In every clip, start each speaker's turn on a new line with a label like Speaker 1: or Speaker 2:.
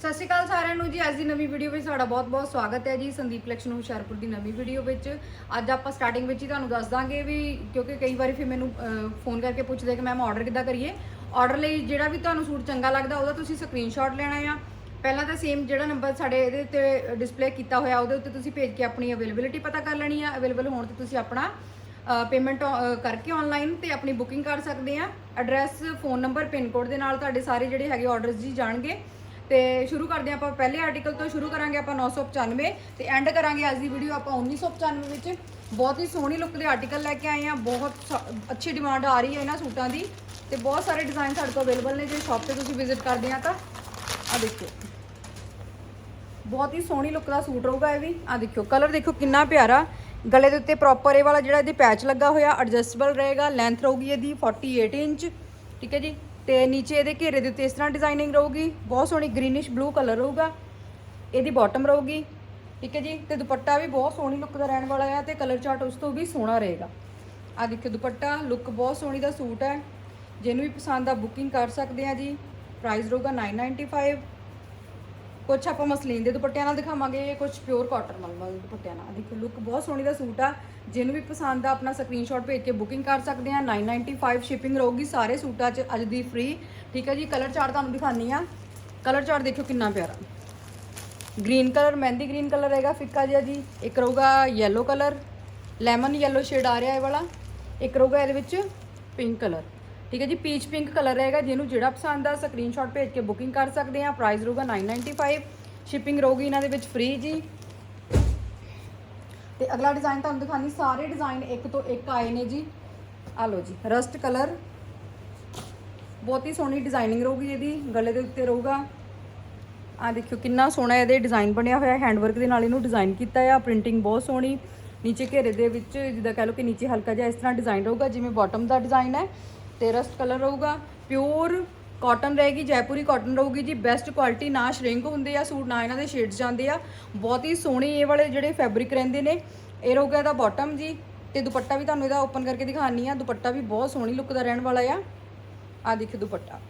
Speaker 1: ਸਤਿ ਸ਼੍ਰੀ ਅਕਾਲ ਸਾਰਿਆਂ ਨੂੰ ਜੀ, ਅੱਜ ਦੀ ਨਵੀਂ ਵੀਡੀਓ ਵਿੱਚ ਤੁਹਾਡਾ ਬਹੁਤ-ਬਹੁਤ ਸਵਾਗਤ ਹੈ ਜੀ, ਸੰਦੀਪ ਕਲੈਕਸ਼ਨ ਹੁਸ਼ਿਆਰਪੁਰ ਦੀ ਨਵੀਂ ਵੀਡੀਓ ਵਿੱਚ। ਅੱਜ ਆਪਾਂ ਸਟਾਰਟਿੰਗ ਵਿੱਚ ਹੀ ਤੁਹਾਨੂੰ ਦੱਸ ਦਾਂਗੇ ਵੀ ਕਿਉਂਕਿ ਕਈ ਵਾਰੀ ਫਿਰ ਮੈਨੂੰ ਫੋਨ ਕਰਕੇ ਪੁੱਛਦੇ ਕਿ ਮੈਮ ਆਰਡਰ ਕਿੱਦਾਂ ਕਰੀਏ। ਆਰਡਰ ਲਈ ਜਿਹੜਾ ਵੀ ਤੁਹਾਨੂੰ ਸੂਟ ਚੰਗਾ ਲੱਗਦਾ, ਉਹਦਾ ਤੁਸੀਂ ਸਕਰੀਨਸ਼ਾਟ ਲੈਣਾ ਆ। ਪਹਿਲਾਂ ਤਾਂ ਸੇਮ ਜਿਹੜਾ ਨੰਬਰ ਸਾਡੇ ਇਹਦੇ ਉੱਤੇ ਡਿਸਪਲੇ ਕੀਤਾ ਹੋਇਆ, ਉਹਦੇ ਉੱਤੇ ਤੁਸੀਂ ਭੇਜ ਕੇ ਆਪਣੀ ਅਵੇਲੇਬਿਲਿਟੀ ਪਤਾ ਕਰ ਲੈਣੀ ਆ। ਅਵੇਲੇਬਲ ਹੋਣ ਤੇ ਤੁਸੀਂ ਆਪਣਾ ਪੇਮੈਂਟ ਕਰਕੇ ਆਨਲਾਈਨ ਤੇ ਆਪਣੀ ਬੁਕਿੰਗ ਕਰ ਸਕਦੇ ਆ। Address phone number pin code ਦੇ ਨਾਲ ਤੁਹਾਡੇ ਸਾਰੇ ਜਿਹੜੇ ਹੈਗੇ ਆਰਡਰਸ ਜੀ ਜਾਣਗੇ। ਤੇ ਸ਼ੁਰੂ ਕਰਦੇ ਹਾਂ ਆਪਾਂ, ਪਹਿਲੇ ਆਰਟੀਕਲ ਤੋਂ ਸ਼ੁਰੂ ਕਰਾਂਗੇ ਆਪਾਂ 995 ਤੇ ਐਂਡ ਕਰਾਂਗੇ ਅੱਜ ਦੀ ਵੀਡੀਓ ਆਪਾਂ 1995 ਵਿੱਚ। ਬਹੁਤ ਹੀ ਸੋਹਣੀ ਲੁੱਕ ਦੇ ਆਰਟੀਕਲ ਲੈ ਕੇ ਆਏ ਆ ਬਹੁਤ ਸ- ਅੱਛੀ ਡਿਮਾਂਡ ਆ ਰਹੀ ਹੈ ਇਹਨਾਂ ਸੂਟਾਂ ਦੀ ਤੇ ਬਹੁਤ ਸਾਰੇ ਡਿਜ਼ਾਈਨ ਸਾਡੇ ਕੋਲ ਅਵੇਲੇਬਲ ਨੇ, ਜੇ ਸ਼ਾਪ ਤੇ ਤੁਸੀਂ ਵਿਜ਼ਿਟ ਕਰਦੇ ਆ ਤਾਂ। ਆ ਦੇਖੋ ਬਹੁਤ ਹੀ ਸੋਹਣੀ ਲੁੱਕ ਦਾ ਸੂਟ ਰਹੂਗਾ ਇਹ ਵੀ। ਆ ਦੇਖਿਓ ਕਲਰ ਦੇਖੋ ਕਿੰਨਾ ਪਿਆਰਾ। ਗਲੇ ਦੇ ਉੱਤੇ ਪ੍ਰੋਪਰ ਇਹ ਵਾਲਾ ਜਿਹੜਾ ਇਹਦੇ ਪੈਚ ਲੱਗਾ ਹੋਇਆ ਐਡਜਸਟੇਬਲ ਰਹੇਗਾ ਲੈਂਥ ਰਹੂਗੀ ਇਹਦੀ 48 ਇੰਚ। ਠੀਕ ਹੈ ਜੀ? ਤੇ ਨੀਚੇ ਇਹਦੇ ਘੇਰੇ ਦੇ ਉੱਤੇ ਇਸ ਤਰ੍ਹਾਂ ਡਿਜ਼ਾਈਨਿੰਗ ਰਹੂਗੀ। ਬਹੁਤ ਸੋਹਣੀ ਗ੍ਰੀਨਿਸ਼ ਬਲੂ ਕਲਰ ਰਹੂਗਾ। ਇਹਦੀ ਬਾਟਮ ਰਹੂਗੀ। ਠੀਕ ਹੈ ਜੀ? ਤੇ ਦੁਪੱਟਾ ਵੀ ਬਹੁਤ ਸੋਹਣੀ ਲੁੱਕ ਦਾ ਰਹਿਣ ਵਾਲਾ ਹੈ ਤੇ ਕਲਰ ਚਾਰਟ ਉਸ ਤੋਂ ਵੀ ਸੋਹਣਾ ਰਹੇਗਾ। ਆ ਦੇਖਿਓ ਦੁਪੱਟਾ ਲੁੱਕ ਬਹੁਤ ਸੋਹਣੀ ਦਾ ਸੂਟ ਹੈ। ਜਿਹਨੂੰ ਵੀ ਪਸੰਦ ਆ ਬੁਕਿੰਗ ਕਰ ਸਕਦੇ ਆ ਜੀ। ਪ੍ਰਾਈਸ ਰਹੂਗਾ 995 ਕੁਛ ਆਪਾਂ ਮਸਲੀਨ ਦੇ ਦੁਪੱਟਿਆਂ ਨਾਲ ਦਿਖਾਵਾਂਗੇ, ਕੁਛ ਪਿਓਰ ਕਾਟਨ ਮਲਮਲ ਦੇ ਦੁਪੱਟਿਆਂ ਨਾਲ। ਦੇਖੋ ਲੁੱਕ ਬਹੁਤ ਸੋਹਣੀ ਦਾ ਸੂਟ ਆ। ਜਿਹਨੂੰ ਵੀ ਪਸੰਦ ਆ, ਆਪਣਾ ਸਕਰੀਨਸ਼ਾਟ ਭੇਜ ਕੇ ਬੁਕਿੰਗ ਕਰ ਸਕਦੇ ਆ। 995 ਸ਼ਿਪਿੰਗ ਰਹੂਗੀ ਸਾਰੇ ਸੂਟਾਂ 'ਚ ਅੱਜ ਦੀ ਫ੍ਰੀ ਠੀਕ ਹੈ ਜੀ ਕਲਰ ਚਾਰਟ ਤੁਹਾਨੂੰ ਦਿਖਾਨੀ ਆ ਕਲਰ ਚਾਰਟ ਦੇਖਿਓ ਕਿੰਨਾ ਪਿਆਰਾ। ਗ੍ਰੀਨ ਕਲਰ ਮਹਿੰਦੀ ਗ੍ਰੀਨ ਕਲਰ ਹੈਗਾ, ਫਿੱਕਾ ਜਿਹਾ ਜੀ। ਇੱਕ ਰਹੂਗਾ yellow colour lemon yellow shade ਆ ਰਿਹਾ ਇਹ ਵਾਲਾ। ਇੱਕ ਰਹੂਗਾ ਇਹਦੇ ਵਿੱਚ ਪਿੰਕ ਕਲਰ ਠੀਕ ਹੈ ਜੀ ਪੀਚ ਪਿੰਕ ਕਲਰ ਰਹੇਗਾ ਜਿਹਨੂੰ ਜਿਹੜਾ ਪਸੰਦ ਆ ਸਕਰੀਨਸ਼ਾਟ ਭੇਜ ਕੇ ਬੁਕਿੰਗ ਕਰ ਸਕਦੇ ਆ ਪ੍ਰਾਈਸ ਰਹੂਗਾ 995 ਸ਼ਿਪਿੰਗ ਰਹੂਗੀ ਇਹਨਾਂ ਦੇ ਵਿੱਚ ਫ੍ਰੀ ਜੀ। ਤੇ ਅਗਲਾ ਡਿਜ਼ਾਈਨ ਤੁਹਾਨੂੰ ਦਿਖਾਣੀ, ਸਾਰੇ ਡਿਜ਼ਾਈਨ ਇੱਕ ਤੋਂ ਇੱਕ ਆਏ ਨੇ ਜੀ। ਆ ਲਓ ਜੀ ਰਸਟ ਕਲਰ ਬਹੁਤ ਹੀ ਸੋਹਣੀ ਡਿਜ਼ਾਈਨਿੰਗ ਰਹੂਗੀ ਇਹਦੀ, ਗਲੇ ਦੇ ਉੱਤੇ ਰਹੂਗਾ। ਆ ਦੇਖਿਓ, ਕਿੰਨਾ ਸੋਹਣਾ ਇਹਦੇ ਡਿਜ਼ਾਈਨ ਬਣਿਆ ਹੋਇਆ ਹੈਂਡਵਰਕ ਦੇ ਨਾਲ ਇਹਨੂੰ ਡਿਜ਼ਾਈਨ ਕੀਤਾ ਆ ਪ੍ਰਿੰਟਿੰਗ ਬਹੁਤ ਸੋਹਣੀ। ਨੀਚੇ ਘੇਰੇ ਦੇ ਵਿੱਚ, ਜਿੱਦਾਂ ਕਹ ਲਓ ਕਿ ਨੀਚੇ ਹਲਕਾ ਜਿਹਾ ਇਸ ਤਰ੍ਹਾਂ ਡਿਜ਼ਾਈਨ ਰਹੂਗਾ, ਜਿਵੇਂ ਬਾਟਮ ਦਾ ਡਿਜ਼ਾਈਨ ਹੈ। ਤੇ ਰਸਟ ਕਲਰ ਰਹੂਗਾ ਪਿਓਰ ਕਾਟਨ ਰਹੇਗੀ, ਜੈਪੁਰੀ ਕਾਟਨ ਰਹੂਗੀ ਜੀ ਬੈਸਟ ਕੁਆਲਿਟੀ ਨਾ ਸ਼ਰਿੰਕ ਹੁੰਦੇ ਆ ਸੂਟ, ਨਾ ਇਹਨਾਂ ਦੇ ਸ਼ੇਡਸ ਜਾਂਦੇ ਆ। ਬਹੁਤ ਹੀ ਸੋਹਣੇ ਇਹ ਵਾਲੇ ਜਿਹੜੇ ਫੈਬਰਿਕ ਰਹਿੰਦੇ ਨੇ, ਇਹ ਰਹੂਗਾ ਇਹਦਾ ਬਾਟਮ ਜੀ, ਤੇ ਦੁਪੱਟਾ ਵੀ ਤੁਹਾਨੂੰ ਇਹਦਾ ਓਪਨ ਕਰਕੇ ਦਿਖਾਣੀ ਆ, ਦੁਪੱਟਾ ਵੀ ਬਹੁਤ ਸੋਹਣੀ ਲੁੱਕ ਦਾ ਰਹਿਣ ਵਾਲਾ ਆ। ਆ ਦੇਖੋ ਦੁਪੱਟਾ।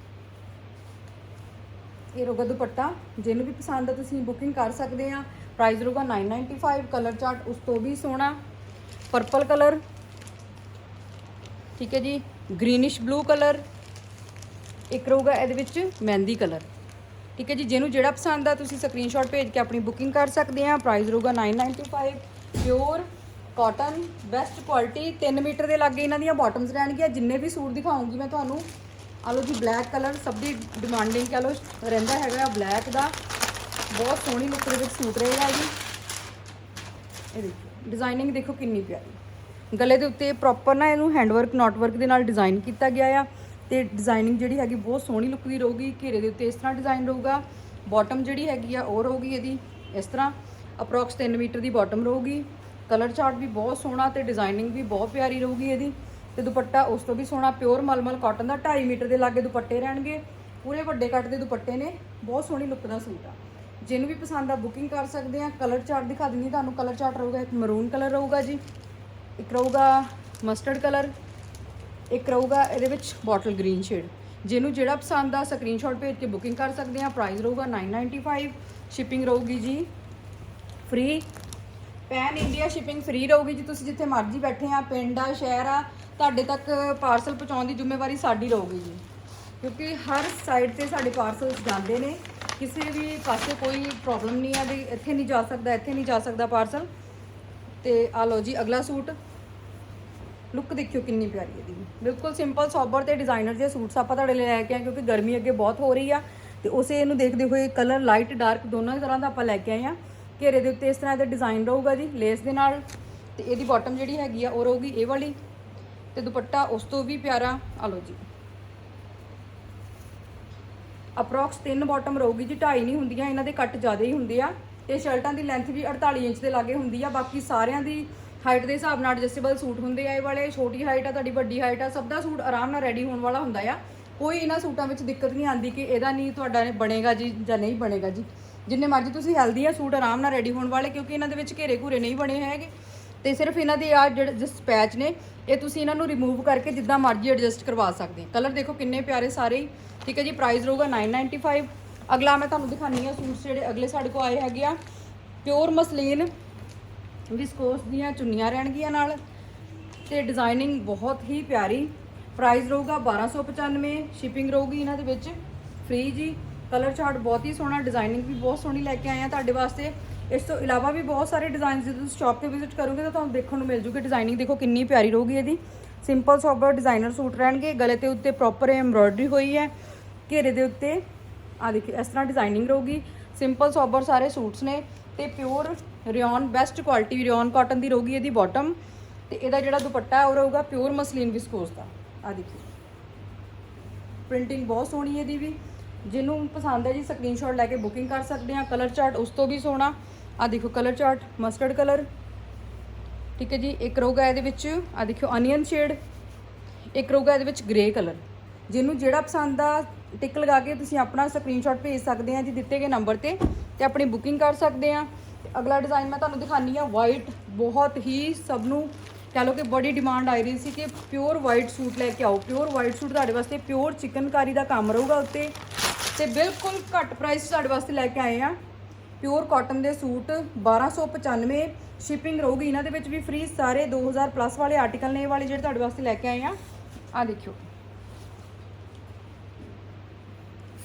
Speaker 1: ਇਹ ਰਹੂਗਾ ਦੁਪੱਟਾ, ਜਿਹਨੂੰ ਵੀ ਪਸੰਦ ਆ ਤੁਸੀਂ ਬੁਕਿੰਗ ਕਰ ਸਕਦੇ ਆ। ਪ੍ਰਾਈਸ ਰਹੂਗਾ 995 ਕਲਰ ਚਾਰਟ ਉਸ ਤੋਂ ਵੀ ਸੋਹਣਾ। ਪਰਪਲ ਕਲਰ ਠੀਕ ਹੈ ਜੀ। ਗ੍ਰੀਨਿਸ਼ ਬਲੂ ਕਲਰ, ਇੱਕ ਰਹੂਗਾ ਇਹਦੇ ਵਿੱਚ ਮਹਿੰਦੀ ਕਲਰ। ਠੀਕ ਹੈ ਜੀ, ਜਿਹਨੂੰ ਜਿਹੜਾ ਪਸੰਦ ਆ, ਤੁਸੀਂ ਸਕਰੀਨਸ਼ਾਟ ਭੇਜ ਕੇ ਆਪਣੀ ਬੁਕਿੰਗ ਕਰ ਸਕਦੇ ਆ। ਪ੍ਰਾਈਸ ਰਹੂਗਾ 995 pure cotton best quality 3 metre ਦੇ ਲਾਗੇ ਇਹਨਾਂ ਦੀਆਂ ਬਾਟਮਸ ਰਹਿਣਗੀਆਂ। ਜਿੰਨੇ ਵੀ ਸੂਟ ਦਿਖਾਉਂਗੀ ਮੈਂ ਤੁਹਾਨੂੰ ਆ ਲਓ ਜੀ ਬਲੈਕ ਕਲਰ ਸਭ ਦੀ ਡਿਮਾਂਡਿੰਗ ਕਹ ਲਓ, ਰਹਿੰਦਾ ਹੈਗਾ ਬਲੈਕ ਦਾ। ਬਹੁਤ ਸੋਹਣੀ ਲੁੱਕ ਦੇ ਵਿੱਚ ਸੂਟ ਰਹੇਗਾ ਜੀ। ਇਹ ਦੇਖੋ ਡਿਜ਼ਾਈਨਿੰਗ ਦੇਖੋ ਕਿੰਨੀ ਪਿਆਰੀ। ਗਲੇ ਦੇ ਉੱਤੇ ਪ੍ਰੋਪਰ ਨਾ ਇਹਨੂੰ ਹੈਂਡਵਰਕ ਨਾਟ ਵਰਕ ਦੇ ਨਾਲ ਡਿਜ਼ਾਈਨ ਕੀਤਾ ਗਿਆ ਆ ਤੇ ਡਿਜ਼ਾਈਨਿੰਗ ਜਿਹੜੀ ਹੈਗੀ ਬਹੁਤ ਸੋਹਣੀ ਲੁੱਕ ਦੀ ਰਹੂਗੀ, ਘੇਰੇ ਦੇ ਉੱਤੇ ਇਸ ਤਰ੍ਹਾਂ ਡਿਜ਼ਾਈਨ ਰਹੂਗਾ ਬਾਟਮ ਜਿਹੜੀ ਹੈਗੀ ਆ ਉਹ ਰਹੂਗੀ ਇਹਦੀ, ਇਸ ਤਰ੍ਹਾਂ ਅਪਰੋਕਸ 3 ਮੀਟਰ ਦੀ ਬਾਟਮ ਰਹੂਗੀ ਕਲਰ ਚਾਰਟ ਵੀ ਬਹੁਤ ਸੋਹਣਾ ਤੇ ਡਿਜ਼ਾਈਨਿੰਗ ਵੀ ਬਹੁਤ ਪਿਆਰੀ ਰਹੂਗੀ ਇਹਦੀ, ਤੇ ਦੁਪੱਟਾ ਉਸ ਤੋਂ ਵੀ ਸੋਹਣਾ ਪਿਓਰ ਮਲਮਲ ਕਾਟਨ ਦਾ 2.5 ਮੀਟਰ ਦੇ ਲਾਗੇ ਦੁਪੱਟੇ ਰਹਿਣਗੇ, ਪੂਰੇ ਵੱਡੇ ਕੱਟ ਦੇ ਦੁਪੱਟੇ ਨੇ, ਬਹੁਤ ਸੋਹਣੀ ਲੁੱਕ ਦਾ ਸੂਟ ਆ। ਜਿਹਨੂੰ ਵੀ ਪਸੰਦ ਆ ਬੁਕਿੰਗ ਕਰ ਸਕਦੇ ਆ ਕਲਰ ਚਾਰਟ ਦਿਖਾ ਦਿੰਦੀ ਤੁਹਾਨੂੰ ਕਲਰ ਚਾਰਟ ਰਹੂਗਾ ਇੱਕ ਮਰੂਨ ਕਲਰ ਰਹੂਗਾ ਜੀ ਇੱਕ ਰਹੂਗਾ ਮਸਟਰਡ ਕਲਰ ਇੱਕ ਰਹੂਗਾ ਇਹਦੇ ਵਿੱਚ ਬੋਟਲ ਗ੍ਰੀਨ ਸ਼ੇਡ ਜਿਹਨੂੰ ਜਿਹੜਾ ਪਸੰਦ ਆ ਸਕਰੀਨਸ਼ਾਟ ਭੇਜ ਕੇ ਬੁਕਿੰਗ ਕਰ ਸਕਦੇ ਆ। ਪ੍ਰਾਈਸ ਰਹੂਗਾ 995 ਸ਼ਿਪਿੰਗ ਰਹੂਗੀ ਜੀ free pan India shipping free ਰਹੂਗੀ ਜੀ ਤੁਸੀਂ ਜਿੱਥੇ ਮਰਜ਼ੀ ਬੈਠੇ ਆ, ਪਿੰਡ ਆ, ਸ਼ਹਿਰ ਆ, ਤੁਹਾਡੇ ਤੱਕ ਪਾਰਸਲ ਪਹੁੰਚਾਉਣ ਦੀ ਜ਼ਿੰਮੇਵਾਰੀ ਸਾਡੀ ਰਹੂਗੀ ਜੀ। ਕਿਉਂਕਿ ਹਰ ਸਾਈਡ ਤੇ ਸਾਡੇ ਪਾਰਸਲਸ ਜਾਂਦੇ ਨੇ। ਕਿਸੇ ਵੀ ਪਾਸੇ ਕੋਈ ਪ੍ਰੋਬਲਮ ਨਹੀਂ ਆ ਵੀ ਇੱਥੇ ਨਹੀਂ ਜਾ ਸਕਦਾ, ਇੱਥੇ ਨਹੀਂ ਜਾ ਸਕਦਾ ਪਾਰਸਲ ਤੇ ਆ ਲਓ ਜੀ, ਅਗਲਾ ਸੂਟ। ਲੁੱਕ ਦੇਖਿਓ ਕਿੰਨੀ ਪਿਆਰੀ ਹੈ ਦੀ ਬਿਲਕੁਲ ਸਿੰਪਲ ਸੋਬਰ ਤੇ ਡਿਜ਼ਾਈਨਰ ਜਿਹੇ ਸੂਟਸ ਆਪਾਂ ਤੁਹਾਡੇ ਲਈ ਲੈ ਕੇ ਆਏ ਕਿਉਂਕਿ ਗਰਮੀ ਅੱਗੇ ਬਹੁਤ ਹੋ ਰਹੀ ਆ। ਤੇ ਉਸੇ ਇਹਨੂੰ ਦੇਖਦੇ ਹੋਏ ਕਲਰ ਲਾਈਟ ਡਾਰਕ ਦੋਨਾਂ ਤਰ੍ਹਾਂ ਦਾ ਆਪਾਂ ਲੈ ਕੇ ਆਏ ਆ ਘੇਰੇ ਦੇ ਉੱਤੇ ਇਸ ਤਰ੍ਹਾਂ ਦਾ ਡਿਜ਼ਾਈਨ ਰਹੂਗਾ ਜੀ ਲੇਸ ਦੇ ਨਾਲ। ਤੇ ਇਹਦੀ ਬਾਟਮ ਜਿਹੜੀ ਹੈਗੀ ਆ, ਉਹ ਰਹੂਗੀ ਇਹ ਵਾਲੀ। ਤੇ ਦੁਪੱਟਾ ਉਸ ਤੋਂ ਵੀ ਪਿਆਰਾ ਆ ਲਓ ਜੀ। ਅਪਰੋਕਸ ਤਿੰਨ ਬਾਟਮ ਰਹੂਗੀ ਜੀ, ਢਾਈ ਨਹੀਂ ਹੁੰਦੀਆਂ, ਇਹਨਾਂ ਦੇ ਕੱਟ ਜ਼ਿਆਦਾ ਹੀ ਹੁੰਦੇ ਆ। ਤੇ ਸ਼ਰਟਾਂ ਦੀ ਲੈਂਥ ਵੀ 48 ਇੰਚ ਦੇ ਲਾਗੇ ਹੁੰਦੀ ਆ, ਬਾਕੀ ਸਾਰਿਆਂ ਦੀ ਹਾਈਟ ਦੇ ਹਿਸਾਬ ਨਾਲ ਐਡਜਸਟੇਬਲ ਸੂਟ ਹੁੰਦੇ ਆ ਇਹ ਵਾਲੇ। ਛੋਟੀ ਹਾਈਟ ਆ, ਤੁਹਾਡੀ ਵੱਡੀ ਹਾਈਟ ਆ, ਸਭ ਦਾ ਸੂਟ ਆਰਾਮ ਨਾਲ ਰੈਡੀ ਹੋਣ ਵਾਲਾ ਹੁੰਦਾ ਆ। ਕੋਈ ਇਹਨਾਂ ਸੂਟਾਂ ਵਿੱਚ ਦਿੱਕਤ ਨਹੀਂ ਆਂਦੀ ਕਿ ਇਹਦਾ ਨਹੀਂ ਤੁਹਾਡਾ ਨੇ ਬਣੇਗਾ ਜੀ ਜਾਂ ਨਹੀਂ ਬਣੇਗਾ ਜੀ। ਜਿੰਨੇ ਮਰਜ਼ੀ ਤੁਸੀਂ ਹੈਲਦੀ ਆ, ਸੂਟ ਆਰਾਮ ਨਾਲ ਰੈਡੀ ਹੋਣ ਵਾਲੇ, ਕਿਉਂਕਿ ਇਹਨਾਂ ਦੇ ਵਿੱਚ ਘੇਰੇ ਘੂਰੇ ਨਹੀਂ ਬਣੇ ਹੈਗੇ। ਤੇ ਸਿਰਫ ਇਹਨਾਂ ਦੇ ਆ ਜਿਹੜੇ ਜਿਸ ਪੈਚ ਨੇ, ਇਹ ਤੁਸੀਂ ਇਹਨਾਂ ਨੂੰ ਰਿਮੂਵ ਕਰਕੇ ਜਿੱਦਾਂ ਮਰਜ਼ੀ ਐਡਜਸਟ ਕਰਵਾ ਸਕਦੇ ਕਲਰ ਦੇਖੋ ਕਿੰਨੇ ਪਿਆਰੇ ਸਾਰੇ ਹੀ। ਠੀਕ ਹੈ ਜੀ ਪ੍ਰਾਈਸ ਰਹੂਗਾ 995 ਅਗਲਾ ਮੈਂ ਤੁਹਾਨੂੰ ਦਿਖਾਨੀ ਆ ਸੂਟਸ ਜਿਹੜੇ ਅਗਲੇ ਸਾਡੇ ਕੋ ਆਏ ਹੈਗੇ ਆ। ਪਿਓਰ ਮਸਲੀਨ ਵਿਸਕੋਸ ਦੀਆਂ ਚੁੰਨੀਆਂ ਰਹਿਣਗੀਆਂ ਨਾਲ ਤੇ ਡਿਜ਼ਾਈਨਿੰਗ ਬਹੁਤ ਹੀ ਪਿਆਰੀ। ਪ੍ਰਾਈਸ ਰਹੂਗਾ 1295 ਸ਼ਿਪਿੰਗ ਰਹੂਗੀ ਇਹਨਾਂ ਦੇ ਵਿੱਚ। ਫ੍ਰੀ ਜੀ ਕਲਰ ਚਾਰਟ ਬਹੁਤ ਹੀ ਸੋਹਣਾ ਡਿਜ਼ਾਈਨਿੰਗ ਵੀ ਬਹੁਤ ਸੋਹਣੀ ਲੈ ਕੇ ਆਏ ਆ ਤੁਹਾਡੇ ਵਾਸਤੇ। ਇਸ ਤੋਂ ਇਲਾਵਾ ਵੀ ਬਹੁਤ ਸਾਰੇ ਡਿਜ਼ਾਈਨਸ ਜਦੋਂ ਤੁਸੀਂ ਸ਼ਾਪ ਤੇ ਵਿਜ਼ਿਟ ਕਰੋਗੇ ਤਾਂ ਤੁਹਾਨੂੰ ਦੇਖਣ ਨੂੰ ਮਿਲ ਜੂਗੀ ਡਿਜ਼ਾਈਨਿੰਗ ਦੇਖੋ ਕਿੰਨੀ ਪਿਆਰੀ ਰਹੂਗੀ ਇਹਦੀ। ਸਿੰਪਲ ਸੋਬਰ ਡਿਜ਼ਾਈਨਰ ਸੂਟ ਰਹਿਣਗੇ, ਗਲੇ ਤੇ ਉੱਤੇ ਪ੍ਰੋਪਰ ਐਮਬ੍ਰੋਇਡਰੀ ਹੋਈ ਹੈ, ਘੇਰੇ ਦੇ ਉੱਤੇ ਆ ਦੇਖਿਓ ਇਸ ਤਰ੍ਹਾਂ ਡਿਜ਼ਾਈਨਿੰਗ ਰਹੂਗੀ। ਸਿੰਪਲ ਸੋਬਰ ਸਾਰੇ ਸੂਟਸ ਨੇ ਤੇ pure rayon best quality rayon cotton ਦੀ ਰਹੂਗੀ ਇਹਦੀ ਬਾਟਮ ਤੇ ਇਹਦਾ ਜਿਹੜਾ ਦੁਪੱਟਾ ਉਹ ਰਹੂਗਾ ਪਿਓਰ ਮਸਲੀਨ ਵਿਸਕੋਸ ਦਾ। ਆ ਦੇਖਿਓ ਪ੍ਰਿੰਟਿੰਗ ਬਹੁਤ ਸੋਹਣੀ ਇਹਦੀ ਵੀ। ਜਿਹਨੂੰ ਪਸੰਦ ਹੈ ਜੀ ਸਕਰੀਨਸ਼ਾਟ ਲੈ ਕੇ ਬੁਕਿੰਗ ਕਰ ਸਕਦੇ ਆ ਕਲਰ ਚਾਰਟ ਉਸ ਤੋਂ ਵੀ ਸੋਹਣਾ। ਆ ਦੇਖੋ ਕਲਰ ਚਾਰਟ ਮਸਟਰਡ ਕਲਰ ਠੀਕ ਹੈ ਜੀ, ਇੱਕ ਰਹੂਗਾ ਇਹਦੇ ਵਿੱਚ, ਆ ਦੇਖਿਓ ਅਨੀਅਨ ਸ਼ੇਡ ਇੱਕ ਰਹੂਗਾ ਇਹਦੇ ਵਿੱਚ ਗ੍ਰੇ ਕਲਰ ਜਿਹਨੂੰ ਜਿਹੜਾ ਪਸੰਦ ਆ ਟਿਕ ਲਗਾ ਕੇ ਤੁਸੀਂ ਆਪਣਾ ਸਕਰੀਨਸ਼ਾਟ ਭੇਜ ਸਕਦੇ ਆ ਜੀ ਦਿੱਤੇ ਗਏ ਨੰਬਰ ਤੇ ਤੇ ਆਪਣੀ ਬੁਕਿੰਗ ਕਰ ਸਕਦੇ ਆ। ਤੇ ਅਗਲਾ ਡਿਜ਼ਾਈਨ ਮੈਂ ਤੁਹਾਨੂੰ ਦਿਖਾਨੀ ਆ ਵਾਈਟ ਬਹੁਤ ਹੀ ਸਭ ਨੂੰ ਕਹ ਲਓ ਕਿ ਬੜੀ ਡਿਮਾਂਡ ਆਈ ਰਹੀ ਸੀ ਕਿ ਪਿਓਰ ਵਾਈਟ ਸੂਟ ਲੈ ਕੇ ਆਓ। ਪਿਓਰ ਵਾਈਟ ਸੂਟ ਤੁਹਾਡੇ ਵਾਸਤੇ ਪਿਓਰ ਚਿਕਨਕਾਰੀ ਦਾ ਕੰਮ ਰਹੂਗਾ ਉੱਤੇ। ਤੇ ਬਿਲਕੁਲ ਘੱਟ ਪ੍ਰਾਈਸ ਤੁਹਾਡੇ ਵਾਸਤੇ ਲੈ ਕੇ ਆਏ ਆ। ਪਿਓਰ ਕਾਟਨ ਦੇ ਸੂਟ 1295 ਸ਼ਿਪਿੰਗ ਰਹੂਗੀ। ਇਹਨਾਂ ਦੇ ਵਿੱਚ ਵੀ ਫ੍ਰੀ ਸਾਰੇ 2000 ਪਲੱਸ ਵਾਲੇ ਆਰਟੀਕਲ ਨੇ ਇਹ ਵਾਲੇ ਜਿਹੜੇ ਤੁਹਾਡੇ ਵਾਸਤੇ ਲੈ ਕੇ ਆਏ ਆ। ਆ ਦੇਖਿਓ।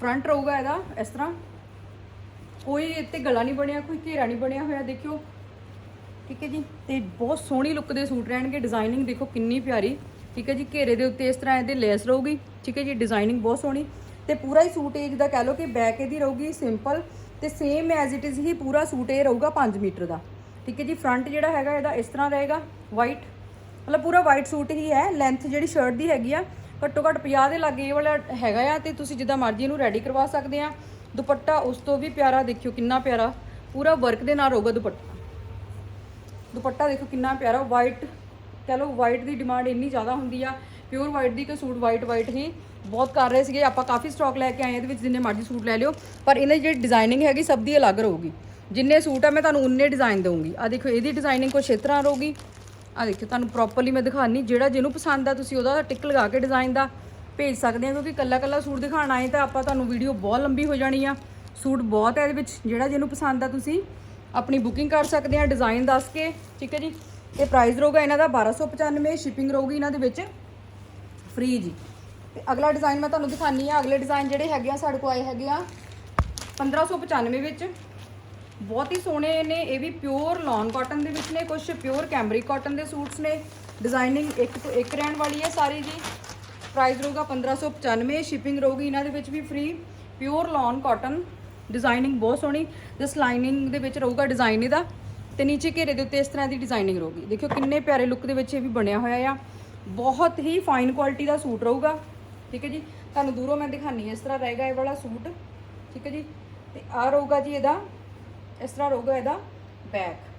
Speaker 1: ਫਰੰਟ ਰਹੂਗਾ ਇਹਦਾ, ਇਸ ਤਰ੍ਹਾਂ। ਕੋਈ ਇੱਥੇ ਗਲਾ ਨਹੀਂ ਬਣਿਆ, ਕੋਈ ਘੇਰਾ ਨਹੀਂ ਬਣਿਆ ਹੋਇਆ, ਦੇਖਿਓ। ਠੀਕ ਹੈ ਜੀ? ਤੇ ਬਹੁਤ ਸੋਹਣੀ ਲੁੱਕ ਦੇ ਸੂਟ ਰਹਿਣਗੇ ਡਿਜ਼ਾਈਨਿੰਗ ਦੇਖੋ ਕਿੰਨੀ ਪਿਆਰੀ। ਠੀਕ ਹੈ ਜੀ? ਘੇਰੇ ਦੇ ਉੱਤੇ ਇਸ ਤਰ੍ਹਾਂ ਇਹਦੇ ਲੈਸ ਰਹੂਗੀ। ਠੀਕ ਹੈ ਜੀ? ਡਿਜ਼ਾਈਨਿੰਗ ਬਹੁਤ ਸੋਹਣੀ। ਤੇ ਪੂਰਾ ਹੀ ਸੂਟ ਇਹ ਜਿੱਦਾਂ ਕਹਿ ਲਓ ਕਿ ਬੈਕ ਇਹਦੀ ਰਹੂਗੀ ਸਿੰਪਲ ਤੇ ਸੇਮ ਐਜ਼ ਇਟ ਇਜ਼ ਹੀ ਪੂਰਾ ਸੂਟ ਇਹ ਰਹੂਗਾ 5 ਮੀਟਰ ਦਾ। ਠੀਕ ਹੈ ਜੀ? ਫਰੰਟ ਜਿਹੜਾ ਹੈਗਾ, ਇਹਦਾ ਇਸ ਤਰ੍ਹਾਂ ਰਹੇਗਾ। ਵਾਈਟ ਮਤਲਬ ਪੂਰਾ ਵਾਈਟ ਸੂਟ ਹੀ ਹੈ। ਲੈਂਥ ਜਿਹੜੀ ਸ਼ਰਟ ਦੀ ਹੈਗੀ ਆ ਘੱਟੋ ਘੱਟ 50 ਦੇ ਲਾਗੇ ਇਹ ਵਾਲਾ ਹੈਗਾ ਆ ਤੇ ਤੁਸੀਂ ਜਿੱਦਾਂ ਮਰਜ਼ੀ ਇਹਨੂੰ ਰੈਡੀ ਕਰਵਾ ਸਕਦੇ ਆ। ਦੁਪੱਟਾ ਉਸ ਤੋਂ ਵੀ ਪਿਆਰਾ ਦੇਖਿਓ ਕਿੰਨਾ ਪਿਆਰਾ। ਪੂਰਾ ਵਰਕ ਦੇ ਨਾਲ ਹੋਊਗਾ ਦੁਪੱਟਾ। ਦੁਪੱਟਾ ਦੇਖੋ ਕਿੰਨਾ ਪਿਆਰਾ ਵਾਈਟ ਕਹ ਲਓ ਵਾਈਟ ਦੀ ਡਿਮਾਂਡ ਇੰਨੀ ਜ਼ਿਆਦਾ ਹੁੰਦੀ ਆ। ਪਿਓਰ ਵਾਈਟ ਦੀ ਕਿ ਸੂਟ ਵਾਈਟ ਵਾਈਟ ਹੀ ਬਹੁਤ ਕਰ ਰਹੇ ਸੀਗੇ। ਆਪਾਂ ਕਾਫੀ ਸਟਾਕ ਲੈ ਕੇ ਆਏ ਇਹਦੇ ਵਿੱਚ ਜਿੰਨੇ ਮਰਜ਼ੀ ਸੂਟ ਲੈ ਲਿਓ। ਪਰ ਇਹਨਾਂ ਦੀ ਜਿਹੜੀ ਡਿਜ਼ਾਈਨਿੰਗ ਹੈਗੀ ਸਭ ਦੀ ਅਲੱਗ ਰਹੂਗੀ। ਜਿੰਨੇ ਸੂਟ ਆ ਮੈਂ ਤੁਹਾਨੂੰ ਉਨੇ ਡਿਜ਼ਾਈਨ ਦਊਂਗੀ। ਆ ਦੇਖੋ ਇਹਦੀ ਡਿਜ਼ਾਈਨਿੰਗ ਕੁਛ ਇਸ ਤਰ੍ਹਾਂ ਰਹੂਗੀ। ਆ ਦੇਖੋ ਤੁਹਾਨੂੰ ਪ੍ਰੋਪਰਲੀ ਮੈਂ ਦਿਖਾਣੀ ਜਿਹੜਾ ਜਿਹਨੂੰ ਪਸੰਦ ਆ, ਤੁਸੀਂ ਉਹਦਾ ਟਿਕ ਲਗਾ ਕੇ ਡਿਜ਼ਾਈਨ ਦਾ ਭੇਜ ਸਕਦੇ ਆ, ਕਿਉਂਕਿ ਕੱਲਾ ਕੱਲਾ ਸੂਟ ਦਿਖਾਣਾ ਆਏ ਤਾਂ ਆਪਾਂ ਤੁਹਾਨੂੰ ਵੀਡੀਓ ਬਹੁਤ ਲੰਬੀ ਹੋ ਜਾਣੀ ਆ। ਸੂਟ ਬਹੁਤ ਹੈ ਇਹਦੇ ਵਿੱਚ, ਜਿਹੜਾ ਜਿਹਨੂੰ ਪਸੰਦ ਆ, ਤੁਸੀਂ ਆਪਣੀ ਬੁਕਿੰਗ ਕਰ ਸਕਦੇ ਆ ਡਿਜ਼ਾਈਨ ਦੱਸ ਕੇ, ਠੀਕ ਹੈ ਜੀ? ਤੇ ਪ੍ਰਾਈਸ ਰਹੂਗਾ ਇਹਨਾਂ ਦਾ 1295 ਸ਼ਿਪਿੰਗ ਰਹੂਗੀ ਇਹਨਾਂ ਦੇ ਵਿੱਚ। ਫ੍ਰੀ ਜੀ। ਤੇ ਅਗਲਾ ਡਿਜ਼ਾਈਨ ਮੈਂ ਤੁਹਾਨੂੰ ਦਿਖਾਨੀ ਆ, ਅਗਲੇ ਡਿਜ਼ਾਈਨ ਜਿਹੜੇ ਹੈਗੇ ਆ, ਸਾਡੇ ਕੋਲ ਆਏ ਹੈਗੇ ਆ 1595 ਵਿੱਚ। ਬਹੁਤ ਹੀ ਸੋਹਣੇ ਨੇ, ਇਹ ਵੀ ਪਿਓਰ ਲੌਨ ਕਾਟਨ ਦੇ ਵਿੱਚ ਨੇ ਕੁਝ ਪਿਓਰ ਕੈਮਰਿਕ ਕਾਟਨ ਦੇ ਸੂਟਸ ਨੇ। ਡਿਜ਼ਾਈਨਿੰਗ ਇੱਕ ਤੋਂ ਇੱਕ ਰਹਿਣ ਵਾਲੀ ਹੈ ਸਾਰੀ ਜੀ। ਪ੍ਰਾਈਸ ਰਹੂਗਾ 1595 ਸ਼ਿਪਿੰਗ ਰਹੂਗੀ ਇਹਨਾਂ ਦੇ ਵਿੱਚ ਵੀ free pure lawn cotton designing ਬਹੁਤ ਸੋਹਣੀ ਜਸ ਲਾਈਨਿੰਗ ਦੇ ਵਿੱਚ ਰਹੂਗਾ ਡਿਜ਼ਾਈਨ ਇਹਦਾ। ਤੇ ਨੀਚੇ ਘੇਰੇ ਦੇ ਉੱਤੇ ਇਸ ਤਰ੍ਹਾਂ ਦੀ ਡਿਜ਼ਾਈਨਿੰਗ ਰਹੂਗੀ। ਦੇਖਿਓ ਕਿੰਨੇ ਪਿਆਰੇ ਲੁੱਕ ਦੇ ਵਿੱਚ ਇਹ ਵੀ ਬਣਿਆ ਹੋਇਆ ਆ। ਬਹੁਤ ਹੀ ਫਾਈਨ ਕੁਆਲਿਟੀ ਦਾ ਸੂਟ ਰਹੂਗਾ। ਠੀਕ ਹੈ ਜੀ? ਤੁਹਾਨੂੰ ਦੂਰੋਂ ਮੈਂ ਦਿਖਾਨੀ ਇਸ ਤਰ੍ਹਾਂ ਰਹੇਗਾ ਇਹ ਵਾਲਾ ਸੂਟ। ਠੀਕ ਹੈ ਜੀ? ਤੇ ਆ ਰਹੂਗਾ ਜੀ ਇਹਦਾ। ਇਸ ਤਰ੍ਹਾਂ ਰਹੂਗਾ ਇਹਦਾ ਬੈਕ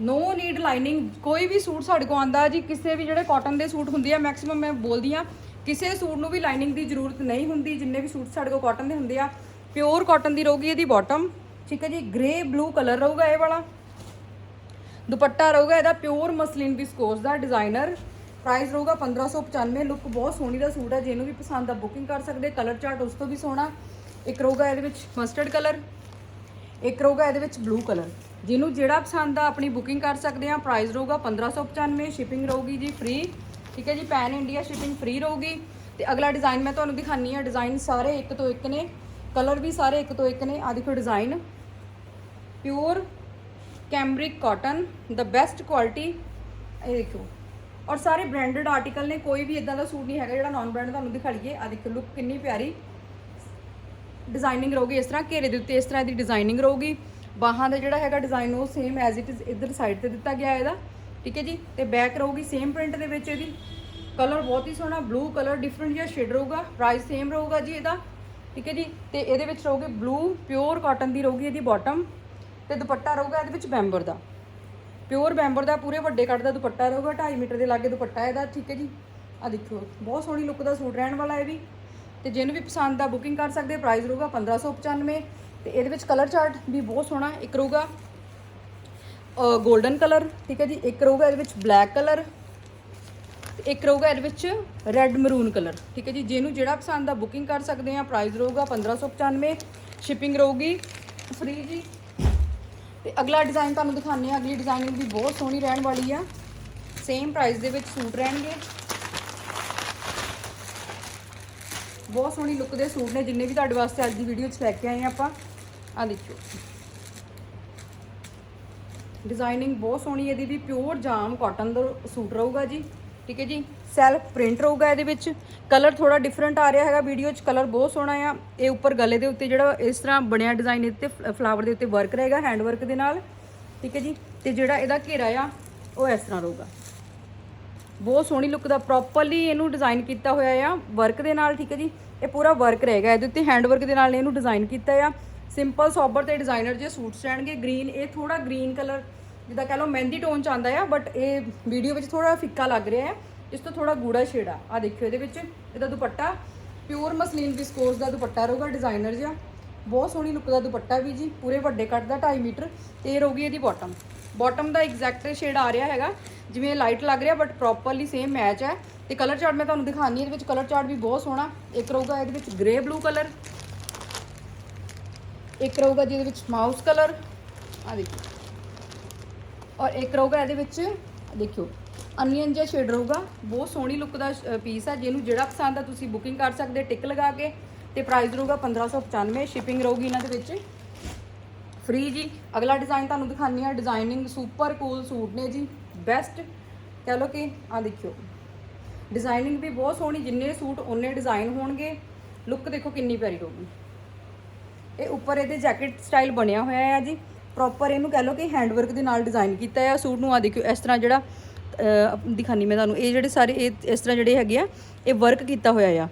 Speaker 1: ਨੋ ਨੀਡ ਲਾਈਨਿੰਗ ਕੋਈ ਵੀ ਸੂਟ ਸਾਡੇ ਕੋਲ ਆਂਦਾ ਜੀ, ਕਿਸੇ ਵੀ ਜਿਹੜੇ ਕਾਟਨ ਦੇ ਸੂਟ ਹੁੰਦੇ ਆ ਮੈਕਸਿਮਮ ਮੈਂ ਬੋਲਦੀ ਆ, ਕਿਸੇ ਸੂਟ ਨੂੰ ਵੀ ਲਾਈਨਿੰਗ ਦੀ ਜ਼ਰੂਰਤ ਨਹੀਂ ਹੁੰਦੀ, ਜਿੰਨੇ ਵੀ ਸੂਟ ਸਾਡੇ ਕੋਲ ਕਾਟਨ ਦੇ ਹੁੰਦੇ ਆ। ਪਿਓਰ ਕਾਟਨ ਦੀ ਰਹੂਗੀ ਇਹਦੀ ਬਾਟਮ ਠੀਕ ਹੈ ਜੀ ਗ੍ਰੇ ਬਲੂ ਕਲਰ ਰਹੂਗਾ ਇਹ ਵਾਲਾ। ਦੁਪੱਟਾ ਰਹੂਗਾ ਇਹਦਾ ਪਿਓਰ ਮਸਲਿਨ ਵਿਸਕੋਸ ਦਾ ਡਿਜ਼ਾਈਨਰ ਪ੍ਰਾਈਸ ਰਹੂਗਾ 1595 ਲੁੱਕ ਬਹੁਤ ਸੋਹਣੀ ਦਾ ਸੂਟ ਹੈ ਜਿਹਨੂੰ ਵੀ ਪਸੰਦ ਆ ਬੁਕਿੰਗ ਕਰ ਸਕਦੇ ਕਲਰ ਚਾਰਟ ਉਸ ਤੋਂ ਵੀ ਸੋਹਣਾ। ਇੱਕ ਰਹੂਗਾ ਇਹਦੇ ਵਿੱਚ ਮਸਟਰਡ ਕਲਰ ਇੱਕ ਰਹੂਗਾ ਇਹਦੇ ਵਿੱਚ ਬਲੂ ਕਲਰ ਜਿਹਨੂੰ ਜਿਹੜਾ ਪਸੰਦ ਆ, ਆਪਣੀ ਬੁਕਿੰਗ ਕਰ ਸਕਦੇ ਆ। ਪ੍ਰਾਈਸ ਰਹੂਗਾ 1595 ਸ਼ਿਪਿੰਗ ਰਹੂਗੀ ਜੀ ਫ੍ਰੀ ਠੀਕ ਹੈ ਜੀ ਪੈਨ ਇੰਡੀਆ ਸ਼ਿਪਿੰਗ ਫ੍ਰੀ ਰਹੂਗੀ। ਤੇ ਅਗਲਾ ਡਿਜ਼ਾਈਨ ਮੈਂ ਤੁਹਾਨੂੰ ਦਿਖਾਨੀ ਆ। ਡਿਜ਼ਾਈਨ ਸਾਰੇ ਇੱਕ ਤੋਂ ਇੱਕ ਨੇ। ਕਲਰ ਵੀ ਸਾਰੇ ਇੱਕ ਤੋਂ ਇੱਕ ਨੇ। ਆ ਦੇਖੋ ਡਿਜ਼ਾਈਨ ਪਿਓਰ ਕੈਮਰਿਕ ਕਾਟਨ ਦਾ ਬੈਸਟ ਕੁਆਲਿਟੀ ਇਹ ਦੇਖੋ। ਔਰ ਸਾਰੇ ਬ੍ਰਾਂਡਡ ਆਰਟੀਕਲ ਨੇ। ਕੋਈ ਵੀ ਇਦਾਂ ਦਾ ਸੂਟ ਨਹੀਂ ਹੈਗਾ ਜਿਹੜਾ ਨਾਨ ਬ੍ਰਾਂਡ ਤੁਹਾਨੂੰ ਦਿਖਾ ਲਈਏ। ਆ ਦੇਖੋ ਲੁੱਕ ਕਿੰਨੀ ਪਿਆਰੀ। ਡਿਜ਼ਾਈਨਿੰਗ ਰਹੂਗੀ, ਇਸ ਤਰ੍ਹਾਂ ਘੇਰੇ ਦੇ ਉੱਤੇ ਇਸ ਤਰ੍ਹਾਂ ਦੀ ਡਿਜ਼ਾਈਨਿੰਗ ਰਹੂਗੀ। ਬਾਹਾਂ ਦਾ ਜਿਹੜਾ ਹੈਗਾ ਡਿਜ਼ਾਈਨ ਉਹ ਸੇਮ ਐਜ਼ ਇਟ ਇਜ਼ ਇਧਰ ਸਾਈਡ ਤੇ ਦਿੱਤਾ ਗਿਆ ਇਹਦਾ। ਠੀਕ ਹੈ ਜੀ? ਤੇ ਬੈਕ ਰਹੂਗੀ ਸੇਮ ਪ੍ਰਿੰਟ ਦੇ ਵਿੱਚ ਇਹਦੀ। ਕਲਰ ਬਹੁਤ ਹੀ ਸੋਹਣਾ ਬਲੂ ਕਲਰ ਡਿਫਰੈਂਟ ਜਿਹਾ ਸ਼ੇਡ ਰਹੂਗਾ। ਪ੍ਰਾਈਸ ਸੇਮ ਰਹੂਗਾ ਜੀ ਇਹਦਾ। ਠੀਕ ਹੈ ਜੀ? ਤੇ ਇਹਦੇ ਵਿੱਚ ਰਹੂਗੇ ਬਲੂ ਪਿਓਰ ਕਾਟਨ ਦੀ ਰਹੂਗੀ ਇਹਦੀ ਬਾਟਮ ਤੇ ਦੁਪੱਟਾ ਰਹੂਗਾ ਇਹਦੇ ਵਿੱਚ ਬੈਂਬਰ ਦਾ। ਪਿਓਰ ਬੈਂਬਰ ਦਾ ਪੂਰੇ ਵੱਡੇ ਕੱਟ ਦਾ ਦੁਪੱਟਾ ਰਹੂਗਾ 2.5 ਮੀਟਰ ਦੇ ਲਾਗੇ ਦੁਪੱਟਾ ਇਹਦਾ। ਠੀਕ ਹੈ ਜੀ? ਆ ਦੇਖੋ, ਬਹੁਤ ਸੋਹਣੀ ਲੁੱਕ ਦਾ ਸੂਟ, ਰਹਿਣ ਵਾਲਾ ਇਹ ਵੀ। ਤੇ ਜਿਹਨੂੰ ਵੀ ਪਸੰਦ ਆ ਬੁਕਿੰਗ ਕਰ ਸਕਦੇ ਪ੍ਰਾਈਸ ਰਹੂਗਾ 1595 ਤੇ ਇਹਦੇ ਵਿੱਚ ਕਲਰ ਚਾਰਟ ਵੀ ਬਹੁਤ ਸੋਹਣਾ, ਇੱਕ ਰਹੂਗਾ 골ਡਨ ਕਲਰ ਠੀਕ ਹੈ ਜੀ, ਇੱਕ ਰਹੂਗਾ ਇਹਦੇ ਵਿੱਚ ਬਲੈਕ ਕਲਰ ਤੇ ਇੱਕ ਰਹੂਗਾ ਇਹਦੇ ਵਿੱਚ ਰੈੱਡ ਮਰੂਨ ਕਲਰ ਠੀਕ ਹੈ ਜੀ, ਜਿਹਨੂੰ ਜਿਹੜਾ ਪਸੰਦ ਆ ਬੁਕਿੰਗ ਕਰ ਸਕਦੇ ਆ ਪ੍ਰਾਈਸ ਰਹੂਗਾ 1595 ਸ਼ਿਪਿੰਗ ਰਹੂਗੀ ਫ੍ਰੀ ਜੀ। ਤੇ ਅਗਲਾ ਡਿਜ਼ਾਈਨ ਤੁਹਾਨੂੰ ਦਿਖਾਉਂਦੇ ਆ, ਅਗਲੀ ਡਿਜ਼ਾਈਨਿੰਗ ਵੀ ਬਹੁਤ ਸੋਹਣੀ ਰਹਿਣ ਵਾਲੀ ਆ ਸੇਮ ਪ੍ਰਾਈਸ ਦੇ ਵਿੱਚ ਸੂਟ ਰਹਿਣਗੇ। ਬਹੁਤ ਸੋਹਣੀ ਲੁੱਕ ਦੇ ਸੂਟ ਨੇ, ਜਿੰਨੇ ਵੀ ਤੁਹਾਡੇ ਵਾਸਤੇ ਅੱਜ ਦੀ ਵੀਡੀਓ 'ਚ ਲੈ ਕੇ ਆਏ ਆ ਆਪਾਂ। ਆ ਦੇਖਿਓ। ਡਿਜ਼ਾਈਨਿੰਗ ਬਹੁਤ ਸੋਹਣੀ ਇਹਦੀ ਵੀ ਪਿਓਰ ਜਾਮ ਕਾਟਨ ਦਾ ਸੂਟ ਰਹੂਗਾ ਜੀ, ਠੀਕ ਹੈ ਜੀ? ਸੈਲਫ ਪ੍ਰਿੰਟ ਰਹੂਗਾ ਇਹਦੇ ਵਿੱਚ। ਕਲਰ ਥੋੜਾ ਡਿਫਰੈਂਟ ਆ ਰਿਹਾ ਹੈਗਾ ਵੀਡੀਓ 'ਚ ਕਲਰ ਬਹੁਤ ਸੋਹਣਾ ਆ। ਇਹ ਉੱਪਰ ਗਲੇ ਦੇ ਉੱਤੇ ਜਿਹੜਾ ਇਸ ਤਰ੍ਹਾਂ ਬਣਿਆ ਡਿਜ਼ਾਈਨ ਇੱਥੇ ਫਲਾਵਰ ਦੇ ਉੱਤੇ ਵਰਕ ਰਹੇਗਾ ਹੈਂਡ ਵਰਕ ਦੇ ਨਾਲ, ਠੀਕ ਹੈ ਜੀ? ਤੇ ਜਿਹੜਾ ਇਹਦਾ ਘੇਰਾ ਆ, ਉਹ ਇਸ ਤਰ੍ਹਾਂ ਰਹੂਗਾ। ਬਹੁਤ ਸੋਹਣੀ ਲੁੱਕ ਦਾ ਪ੍ਰੋਪਰਲੀ ਇਹਨੂੰ ਡਿਜ਼ਾਈਨ ਕੀਤਾ ਹੋਇਆ ਆ। ਵਰਕ ਦੇ ਨਾਲ, ਠੀਕ ਹੈ ਜੀ? ਇਹ ਪੂਰਾ ਵਰਕ ਰਹੇਗਾ। ਇਹਦੇ ਉੱਤੇ ਹੈਂਡ ਵਰਕ ਦੇ ਨਾਲ ਇਹਨੂੰ ਡਿਜ਼ਾਈਨ ਕੀਤਾ ਆ। ਸਿੰਪਲ ਸੋਬਰ ਤੇ ਡਿਜ਼ਾਈਨਰ ਜੇ ਸੂਟਸ ਰਹਿਣਗੇ ਗ੍ਰੀਨ ਇਹ ਥੋੜਾ ਗ੍ਰੀਨ ਕਲਰ ਜਿੱਦਾਂ ਕਹ ਲਓ ਮਹਿੰਦੀ ਟੋਨ ਚ ਆਂਦਾ ਆ ਬਟ ਇਹ ਵੀਡੀਓ ਵਿੱਚ ਥੋੜਾ ਫਿੱਕਾ ਲੱਗ ਰਿਹਾ ਹੈ ਇਸ ਤੋਂ ਥੋੜਾ ਗੂੜਾ ਸ਼ੇਡ ਆ ਆ ਦੇਖਿਓ ਇਹਦੇ ਵਿੱਚ, ਇਹਦਾ ਦੁਪੱਟਾ ਪਿਓਰ ਮਸਲੀਨ ਵਿਸਕੋਸ ਦਾ ਦੁਪੱਟਾ ਰਹੂਗਾ ਡਿਜ਼ਾਈਨਰ ਜਿਹਾ। ਬਹੁਤ ਸੋਹਣੀ ਲੁੱਕ ਦਾ ਦੁਪੱਟਾ ਵੀ ਜੀ, ਪੂਰੇ ਵੱਡੇ ਕੱਟ ਦਾ 2.5 ਮੀਟਰ, ਤੇ ਇਹ ਰਹੂਗੀ ਇਹਦੀ ਬਾਟਮ ਬਾਟਮ ਦਾ ਐਗਜ਼ੈਕਟ ਸ਼ੇਡ ਆ ਰਿਹਾ ਹੈਗਾ, ਜਿਵੇਂ ਲਾਈਟ ਲੱਗ ਰਿਹਾ ਬਟ ਪ੍ਰੋਪਰਲੀ ਸੇਮ ਮੈਚ ਹੈ। ਤੇ ਕਲਰ ਚਾਰਟ ਮੈਂ ਤੁਹਾਨੂੰ ਦਿਖਾਣੀ ਇਹਦੇ ਵਿੱਚ ਕਲਰ ਚਾਰਟ ਵੀ ਬਹੁਤ ਸੋਹਣਾ। ਇੱਕ ਰਹੂਗਾ ਇਹਦੇ ਵਿੱਚ ਗ੍ਰੇ ਬਲੂ ਕਲਰ ਇੱਕ ਰਹੂਗਾ ਜਿਹਦੇ ਵਿੱਚ ਮਾਊਸ ਕਲਰ ਆ ਦੇਖੋ। ਔਰ ਇੱਕ ਰਹੂਗਾ ਇਹਦੇ ਵਿੱਚ, ਦੇਖਿਓ ਅਨੀਅਨ ਜਿਹਾ ਸ਼ੇਡ ਰਹੂਗਾ। ਬਹੁਤ ਸੋਹਣੀ ਲੁੱਕ ਦਾ ਪੀਸ ਹੈ, ਜਿਹਨੂੰ ਜਿਹੜਾ ਪਸੰਦ ਆ ਤੁਸੀਂ ਬੁਕਿੰਗ ਕਰ ਸਕਦੇ ਟਿਕ ਲਗਾ ਕੇ। ਤੇ ਪ੍ਰਾਈਸ ਰਹੂਗਾ 1595 ਸ਼ਿਪਿੰਗ ਰਹੂਗੀ ਇਹਨਾਂ ਦੇ ਵਿੱਚ। ਫ੍ਰੀ ਜੀ। ਅਗਲਾ ਡਿਜ਼ਾਈਨ ਤੁਹਾਨੂੰ ਦਿਖਾਣੀ ਆ ਡਿਜ਼ਾਈਨਿੰਗ ਸੁਪਰ ਕੂਲ ਸੂਟ ਨੇ ਜੀ। ਬੈਸਟ ਕਹ ਲਓ ਕਿ ਆ ਦੇਖਿਓ। ਡਿਜ਼ਾਈਨਿੰਗ ਵੀ ਬਹੁਤ ਸੋਹਣੀ ਜਿੰਨੇ ਸੂਟ ਉਹਨੇ ਡਿਜ਼ਾਈਨ ਹੋਣਗੇ। ਲੁੱਕ ਦੇਖੋ ਕਿੰਨੀ ਪਿਆਰੀ ਰਹੂਗੀ ਇਹ ਉੱਪਰ ਇਹਦੇ ਜੈਕਟ ਸਟਾਈਲ ਬਣਿਆ ਹੋਇਆ ਹੈ ਜੀ। ਪ੍ਰੋਪਰ ਇਹਨੂੰ ਕਹ ਲਓ ਕਿ ਹੈਂਡ ਵਰਕ ਦੇ ਨਾਲ ਡਿਜ਼ਾਈਨ ਕੀਤਾ ਹੈ ਸੂਟ ਨੂੰ ਆ ਦੇਖਿਓ ਇਸ ਤਰ੍ਹਾਂ ਜਿਹੜਾ ਅਹ, ਮੈਂ ਤੁਹਾਨੂੰ। ਇਹ ਜਿਹੜੇ ਸਾਰੇ ਇਹ ਇਸ ਤਰ੍ਹਾਂ ਜਿਹੜੇ ਹੈਗੇ ਆ ਇਹ ਵਰਕ ਕੀਤਾ ਹੋਇਆ ਆ।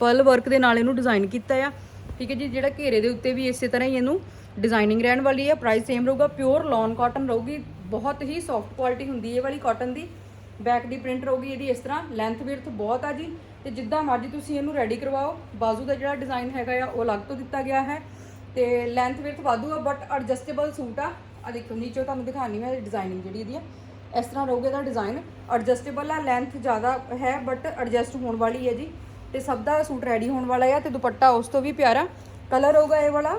Speaker 1: ਪਰਲ ਵਰਕ ਦੇ ਨਾਲ ਇਹਨੂੰ ਡਿਜ਼ਾਈਨ ਕੀਤਾ ਆ। ਠੀਕ ਹੈ ਜੀ, ਜਿਹੜਾ ਘੇਰੇ ਦੇ ਉੱਤੇ ਵੀ ਇਸੇ ਤਰ੍ਹਾਂ ਹੀ ਇਹਨੂੰ ਡਿਜ਼ਾਈਨਿੰਗ ਰਹਿਣ ਵਾਲੀ ਹੈ ਪ੍ਰਾਈਸ ਸੇਮ ਰਹੂਗਾ ਪਿਓਰ ਲੌਨ ਕਾਟਨ ਰਹੂਗੀ। ਬਹੁਤ ਹੀ ਸੌਫਟ ਕੁਆਲਿਟੀ ਹੁੰਦੀ ਹੈ ਇਹ ਵਾਲੀ ਕਾਟਨ ਦੀ। ਬੈਕ ਦੀ ਪ੍ਰਿੰਟ ਰਹੂਗੀ ਇਹਦੀ ਇਸ ਤਰ੍ਹਾਂ। ਲੈਂਥ ਵਿਰਥ ਬਹੁਤ ਆ ਜੀ। ਤੇ ਜਿੱਦਾਂ ਮਰਜ਼ੀ ਤੁਸੀਂ ਇਹਨੂੰ ਰੈਡੀ ਕਰਵਾਓ। ਬਾਜ਼ੂ ਦਾ ਜਿਹੜਾ ਡਿਜ਼ਾਈਨ ਹੈਗਾ ਆ, ਉਹ ਅਲੱਗ ਤੋਂ ਦਿੱਤਾ ਗਿਆ ਹੈ। ਤੇ ਲੈਂਥ ਵਿਰਥ ਵਾਧੂ ਆ ਬਟ ਐਡਜਸਟੇਬਲ ਸੂਟ ਆ। ਆ ਦੇਖੋ, ਨੀਚੇ ਤੁਹਾਨੂੰ ਦਿਖਾਣੀ ਮੈਂ ਡਿਜ਼ਾਈਨਿੰਗ ਜਿਹੜੀ ਇਹਦੀ ਆ। ਇਸ ਤਰ੍ਹਾਂ ਰਹੂਗਾ ਇਹਦਾ ਡਿਜ਼ਾਈਨ ਐਡਜਸਟੇਬਲ ਆ ਲੈਂਥ ਜ਼ਿਆਦਾ ਹੈ ਬਟ ਐਡਜਸਟ ਹੋਣ ਵਾਲੀ ਹੈ ਜੀ। ਤੇ ਸਭ ਦਾ ਸੂਟ ਰੈਡੀ ਹੋਣ ਵਾਲਾ ਆ ਤੇ ਦੁਪੱਟਾ ਉਸ ਤੋਂ ਵੀ ਪਿਆਰਾ ਕਲਰ ਹੋਊਗਾ ਇਹ ਵਾਲਾ।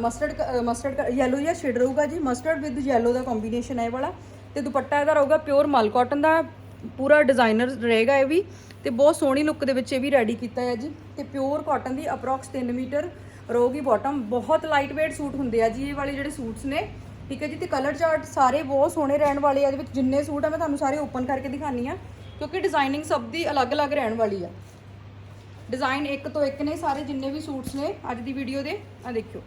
Speaker 1: ਮਸਟਰਡ ਮਸਟਰਡ ਯੈਲੋ ਜਾਂ ਸ਼ੇਡ ਰਹੂਗਾ ਜੀ। ਮਸਟਰਡ ਵਿਦ ਯੈਲੋ ਦਾ ਕੰਬੀਨੇਸ਼ਨ ਹੈ ਇਹ ਵਾਲਾ। ਤੇ ਦੁਪੱਟਾ ਇਹਦਾ ਰਹੂਗਾ ਪਿਓਰ ਮਲ ਕਾਟਨ ਦਾ। ਪੂਰਾ ਡਿਜ਼ਾਈਨਰ ਰਹੇਗਾ ਇਹ ਵੀ। ਤੇ ਬਹੁਤ ਸੋਹਣੀ ਲੁੱਕ ਦੇ ਵਿੱਚ ਇਹ ਵੀ ਰੈਡੀ ਕੀਤਾ ਹੈ ਜੀ। ਤੇ ਪਿਓਰ ਕਾਟਨ ਦੀ ਅਪਰੋਕਸ 3 ਮੀਟਰ ਰਹੂਗੀ ਬਾਟਮ ਬਹੁਤ ਲਾਈਟ weight ਸੂਟ ਹੁੰਦੇ ਆ ਜੀ ਇਹ ਵਾਲੇ ਜਿਹੜੇ ਸੂਟਸ ਨੇ। ਠੀਕ ਹੈ ਜੀ? ਤੇ ਕਲਰ ਚਾਰਟ ਸਾਰੇ ਬਹੁਤ ਸੋਹਣੇ ਰਹਿਣ ਵਾਲੇ ਆ ਇਹਦੇ ਵਿੱਚ। ਜਿੰਨੇ ਸੂਟ ਆ ਮੈਂ ਤੁਹਾਨੂੰ ਸਾਰੇ ਓਪਨ ਕਰਕੇ ਦਿਖਾਨੀ ਆ ਕਿਉਂਕਿ ਡਿਜ਼ਾਈਨਿੰਗ ਸਭ ਦੀ ਅਲੱਗ-ਅਲੱਗ ਰਹਿਣ ਵਾਲੀ ਆ। ਡਿਜ਼ਾਈਨ ਇੱਕ ਤੋਂ ਇੱਕ ਨੇ ਸਾਰੇ ਜਿੰਨੇ ਵੀ ਸੂਟਸ ਨੇ ਅੱਜ ਦੀ ਵੀਡੀਓ ਦੇ ਆ ਦੇਖਿਓ।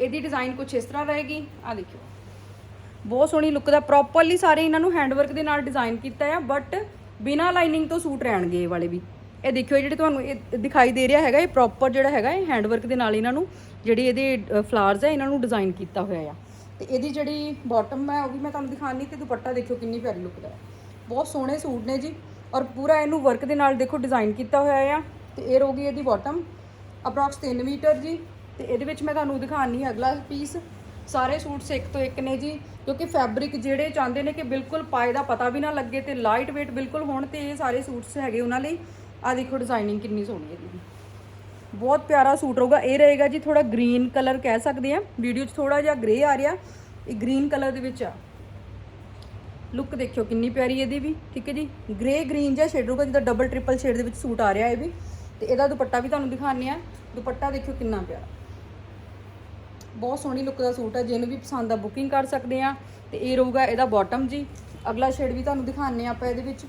Speaker 1: ਇਹਦੀ ਡਿਜ਼ਾਈਨ ਕੁਝ ਇਸ ਤਰ੍ਹਾਂ ਰਹੇਗੀ ਆ ਦੇਖਿਓ। ਬਹੁਤ ਸੋਹਣੀ ਲੁੱਕ ਦਾ ਪ੍ਰੋਪਰਲੀ ਸਾਰੇ ਇਹਨਾਂ ਨੂੰ ਹੈਂਡਵਰਕ ਦੇ ਨਾਲ ਡਿਜ਼ਾਈਨ ਕੀਤਾ ਆ ਬਟ ਬਿਨਾ ਲਾਈਨਿੰਗ ਤੋਂ ਸੂਟ ਰਹਿਣਗੇ ਇਹ ਵਾਲੇ ਵੀ। ਇਹ ਦੇਖਿਓ ਜਿਹੜੇ ਤੁਹਾਨੂੰ ਇਹ ਦਿਖਾਈ ਦੇ ਰਿਹਾ ਹੈਗਾ, ਇਹ ਪ੍ਰੋਪਰ ਜਿਹੜਾ ਹੈਗਾ, ਇਹ ਹੈਂਡਵਰਕ ਦੇ ਨਾਲ ਇਹਨਾਂ ਨੂੰ, ਜਿਹੜੀ ਇਹਦੇ ਫਲਾਵਰਸ ਆ, ਇਹਨਾਂ ਨੂੰ ਡਿਜ਼ਾਈਨ ਕੀਤਾ ਹੋਇਆ ਆ। ਤੇ ਇਹਦੀ ਜਿਹੜੀ ਬਾਟਮ ਹੈ ਉਹ ਵੀ ਮੈਂ ਤੁਹਾਨੂੰ ਦਿਖਾਣੀ ਤੇ ਦੁਪੱਟਾ ਦੇਖਿਓ ਕਿੰਨੀ ਪਿਆਰੀ ਲੁੱਕ ਦਾ ਹੈ। ਬਹੁਤ ਸੋਹਣੇ ਸੂਟ ਨੇ ਜੀ, ਔਰ ਪੂਰਾ ਇਹਨੂੰ ਵਰਕ ਦੇ ਨਾਲ ਦੇਖੋ ਡਿਜ਼ਾਈਨ ਕੀਤਾ ਹੋਇਆ ਆ, ਤੇ ਇਹ ਰਹੂਗੀ ਇਹਦੀ ਬਾਟਮ ਅਪਰੋਕਸ 3 ਮੀਟਰ ਜੀ, ਤੇ ਇਹਦੇ ਵਿੱਚ ਮੈਂ ਤੁਹਾਨੂੰ ਦਿਖਾਣੀ ਅਗਲਾ ਪੀਸ ਸਾਰੇ ਸੂਟਸ ਇੱਕ ਤੋਂ ਇੱਕ ਨੇ ਜੀ, ਕਿਉਂਕਿ ਫੈਬਰਿਕ ਜਿਹੜੇ ਚਾਹੁੰਦੇ ਨੇ ਕਿ ਬਿਲਕੁਲ ਪਾਏ ਦਾ ਪਤਾ ਵੀ ਨਾ ਲੱਗੇ ਤੇ ਲਾਈਟ weight ਬਿਲਕੁਲ ਹੋਣ, ਤੇ ਇਹ ਸਾਰੇ ਸੂਟਸ ਹੈਗੇ ਉਹਨਾਂ ਲਈ। ਆ ਦੇਖੋ ਡਿਜ਼ਾਈਨਿੰਗ ਕਿੰਨੀ ਸੋਹਣੀ ਹੈ ਜੀ ਬਹੁਤ ਪਿਆਰਾ ਸੂਟ ਰਹੂਗਾ। ਇਹ ਰਹੇਗਾ ਜੀ ਥੋੜਾ ਗ੍ਰੀਨ ਕਲਰ ਕਹਿ ਸਕਦੇ ਆ ਵੀਡੀਓ 'ਚ ਥੋੜਾ ਜਿਹਾ ਗ੍ਰੇ ਆ ਰਿਹਾ। ਇਹ ਗ੍ਰੀਨ ਕਲਰ ਦੇ ਵਿੱਚ ਆ। ਲੁੱਕ ਦੇਖਿਓ ਕਿੰਨੀ ਪਿਆਰੀ ਇਹਦੀ ਵੀ। ਠੀਕ ਹੈ ਜੀ? ਗ੍ਰੇ ਗ੍ਰੀਨ ਜਿਹਾ ਸ਼ੇਡ ਰਹੂਗਾ, ਜਿੱਦਾਂ ਡਬਲ ਟ੍ਰਿਪਲ ਸ਼ੇਡ ਦੇ ਵਿੱਚ ਸੂਟ ਆ ਰਿਹਾ ਇਹ ਵੀ। ਤੇ ਇਹਦਾ ਦੁਪੱਟਾ ਵੀ ਤੁਹਾਨੂੰ ਦਿਖਾਉਂਦੇ ਆ ਦੁਪੱਟਾ ਦੇਖਿਓ ਕਿੰਨਾ ਪਿਆਰਾ। ਬਹੁਤ ਸੋਹਣੀ ਲੁੱਕ ਦਾ ਸੂਟ ਹੈ। ਜਿਹਨੂੰ ਵੀ ਪਸੰਦ ਆ ਬੁਕਿੰਗ ਕਰ ਸਕਦੇ ਆ ਤੇ ਇਹ ਰਹੂਗਾ ਇਹਦਾ ਬਾਟਮ ਜੀ। ਅਗਲਾ ਸ਼ੇਡ ਵੀ ਤੁਹਾਨੂੰ ਦਿਖਾਉਂਦੇ ਆ ਆਪਾਂ ਇਹਦੇ ਵਿੱਚ।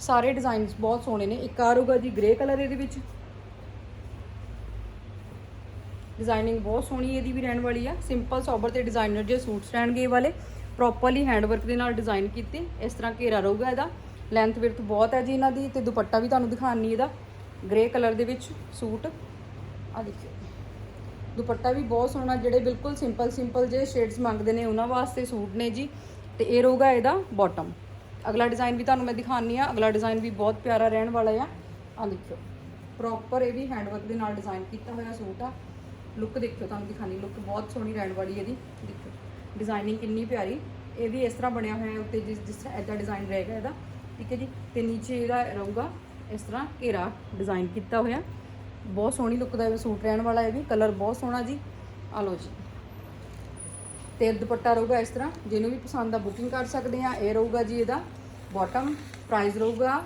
Speaker 1: ਸਾਰੇ ਡਿਜ਼ਾਈਨਸ ਬਹੁਤ ਸੋਹਣੇ ਨੇ। ਇੱਕ ਆ ਰਹੂਗਾ ਜੀ ਗ੍ਰੇ ਕਲਰ ਇਹਦੇ ਵਿੱਚ। ਡਿਜ਼ਾਈਨਿੰਗ ਬਹੁਤ ਸੋਹਣੀ ਇਹਦੀ ਵੀ ਰਹਿਣ ਵਾਲੀ ਆ। ਸਿੰਪਲ ਸੋਬਰ ਤੇ ਡਿਜ਼ਾਈਨਰ ਜੇ ਸੂਟਸ ਰਹਿਣਗੇ ਇਹ ਵਾਲੇ। ਪ੍ਰੋਪਰਲੀ ਹੈਂਡਵਰਕ ਦੇ ਨਾਲ ਡਿਜ਼ਾਈਨ ਕੀਤੇ। ਇਸ ਤਰ੍ਹਾਂ ਘੇਰਾ ਰਹੂਗਾ ਇਹਦਾ। ਲੈਂਥ ਵਿਰਥ ਬਹੁਤ ਹੈ ਜੀ ਇਹਨਾਂ ਦੀ ਤੇ ਦੁਪੱਟਾ ਵੀ ਤੁਹਾਨੂੰ ਦਿਖਾਣੀ ਇਹਦਾ। ਗ੍ਰੇ ਕਲਰ ਦੇ ਵਿੱਚ ਸੂਟ ਆ ਦੇਖਿਓ। ਦੁਪੱਟਾ ਵੀ ਬਹੁਤ ਸੋਹਣਾ, ਜਿਹੜੇ ਬਿਲਕੁਲ ਸਿੰਪਲ ਸਿੰਪਲ ਜੇ ਸ਼ੇਡਸ ਮੰਗਦੇ ਨੇ ਉਹਨਾਂ ਵਾਸਤੇ ਸੂਟ ਨੇ ਜੀ। ਤੇ ਇਹ ਰਹੂਗਾ ਇਹਦਾ ਬਾਟਮ ਅਗਲਾ ਡਿਜ਼ਾਈਨ ਵੀ ਤੁਹਾਨੂੰ ਮੈਂ ਦਿਖਾਣੀ ਆ। ਅਗਲਾ ਡਿਜ਼ਾਈਨ ਵੀ ਬਹੁਤ ਪਿਆਰਾ ਰਹਿਣ ਵਾਲਾ ਆ। ਆ ਦੇਖਿਓ। ਪ੍ਰੋਪਰ ਇਹ ਵੀ ਹੈਂਡਵਰਕ ਦੇ ਨਾਲ ਡਿਜ਼ਾਈਨ ਕੀਤਾ ਹੋਇਆ ਸੂਟ ਆ। ਲੁੱਕ ਦੇਖਿਓ, ਤੁਹਾਨੂੰ ਦਿਖਾਣੀ ਲੁੱਕ ਬਹੁਤ ਸੋਹਣੀ ਰਹਿਣ ਵਾਲੀ ਇਹਦੀ। ਦੇਖਿਓ ਡਿਜ਼ਾਈਨਿੰਗ ਕਿੰਨੀ ਪਿਆਰੀ। ਇਹ ਵੀ ਇਸ ਤਰ੍ਹਾਂ ਬਣਿਆ ਹੋਇਆ ਹੈ, ਉੱਤੇ ਜਿਸ ਜਿਸ ਤਰ੍ਹਾਂ ਐਦਾ ਡਿਜ਼ਾਈਨ ਰਹੇਗਾ ਇਹਦਾ। ਠੀਕ ਹੈ ਜੀ? ਤੇ ਨੀਚੇ ਇਹਦਾ ਰਹੂਗਾ, ਇਸ ਤਰ੍ਹਾਂ ਘੇਰਾ ਡਿਜ਼ਾਈਨ ਕੀਤਾ ਹੋਇਆ। ਬਹੁਤ ਸੋਹਣੀ ਲੁੱਕ ਦਾ ਇਹ ਸੂਟ ਰਹਿਣ ਵਾਲਾ ਇਹ ਵੀ। ਕਲਰ ਬਹੁਤ ਸੋਹਣਾ ਜੀ। ਆ ਲਓ ਜੀ। ਤੇ ਦੁਪੱਟਾ ਰਹੂਗਾ ਇਸ ਤਰ੍ਹਾਂ। ਜਿਹਨੂੰ ਵੀ ਪਸੰਦ ਆ ਬੁਕਿੰਗ ਕਰ ਸਕਦੇ ਆ। ਇਹ ਰਹੂਗਾ ਜੀ ਇਹਦਾ। ਬਾਟਮ ਪ੍ਰਾਈਸ ਰਹੂਗਾ।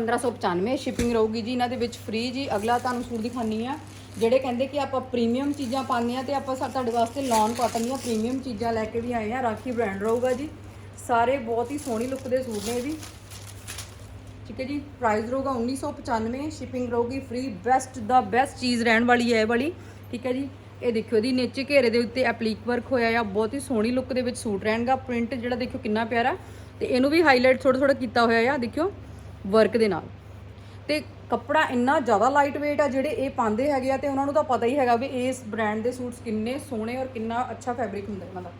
Speaker 1: 1595 ਸ਼ਿਪਿੰਗ ਰਹੂਗੀ ਜੀ, ਇਹਨਾਂ ਦੇ ਵਿੱਚ ਫ੍ਰੀ ਜੀ। ਅਗਲਾ ਤੁਹਾਨੂੰ ਸੂਟ ਦਿਖਾਨੀ ਆ, ਜਿਹੜੇ ਕਹਿੰਦੇ ਕਿ ਆਪਾਂ ਪ੍ਰੀਮੀਅਮ ਚੀਜ਼ਾਂ ਪਾਉਂਦੇ ਆ ਤੇ ਆਪਾਂ ਸਾ, ਤੁਹਾਡੇ ਵਾਸਤੇ ਲੌਨ ਕਾਟਨ ਦੀਆਂ ਪ੍ਰੀਮੀਅਮ ਚੀਜ਼ਾਂ ਲੈ ਕੇ ਵੀ ਆਏ ਆ। ਰਾਖੀ ਬ੍ਰਾਂਡ ਰਹੂਗਾ ਜੀ। ਸਾਰੇ ਬਹੁਤ ਹੀ ਸੋਹਣੀ ਲੁੱਕ ਦੇ ਸੂਟ ਨੇ ਇਹ ਵੀ ਠੀਕ ਹੈ ਜੀ ਪ੍ਰਾਈਸ ਰਹੂਗਾ 1995 ਸ਼ਿਪਿੰਗ ਰਹੂਗੀ ਫ੍ਰੀ ਬੈਸਟ ਦਾ ਬੈਸਟ ਚੀਜ਼ ਰਹਿਣ ਵਾਲੀ ਹੈ ਇਹ ਵਾਲੀ। ਠੀਕ ਹੈ ਜੀ, ਇਹ ਦੇਖਿਓ ਇਹਦੀ ਨੀਚੇ ਘੇਰੇ ਦੇ ਉੱਤੇ ਐਪਲੀਕ ਵਰਕ ਹੋਇਆ ਆ। ਬਹੁਤ ਹੀ ਸੋਹਣੀ ਲੁੱਕ ਦੇ ਵਿੱਚ ਸੂਟ ਰਹਿਣਗਾ। ਪ੍ਰਿੰਟ ਜਿਹੜਾ ਦੇਖਿਓ ਕਿੰਨਾ ਪਿਆਰਾ। ਤੇ ਇਹਨੂੰ ਵੀ ਹਾਈਲਾਈਟ ਥੋੜਾ ਥੋੜਾ ਕੀਤਾ ਹੋਇਆ ਆ, ਦੇਖਿਓ। ਵਰਕ ਦੇ ਨਾਲ। ਤੇ ਕੱਪੜਾ ਇੰਨਾ ਜ਼ਿਆਦਾ ਲਾਈਟ weight ਆ ਜਿਹੜੇ ਇਹ ਪਾਉਂਦੇ ਹੈਗੇ ਆ, ਤੇ ਉਹਨਾਂ ਨੂੰ ਤਾਂ ਪਤਾ ਹੀ ਹੈਗਾ ਵੀ ਇਸ ਬ੍ਰਾਂਡ ਦੇ ਸੂਟਸ ਕਿੰਨੇ ਸੋਹਣੇ ਔਰ ਕਿੰਨਾ ਅੱਛਾ ਫੈਬਰਿਕ ਹੁੰਦਾ ਇਹਨਾਂ ਦਾ।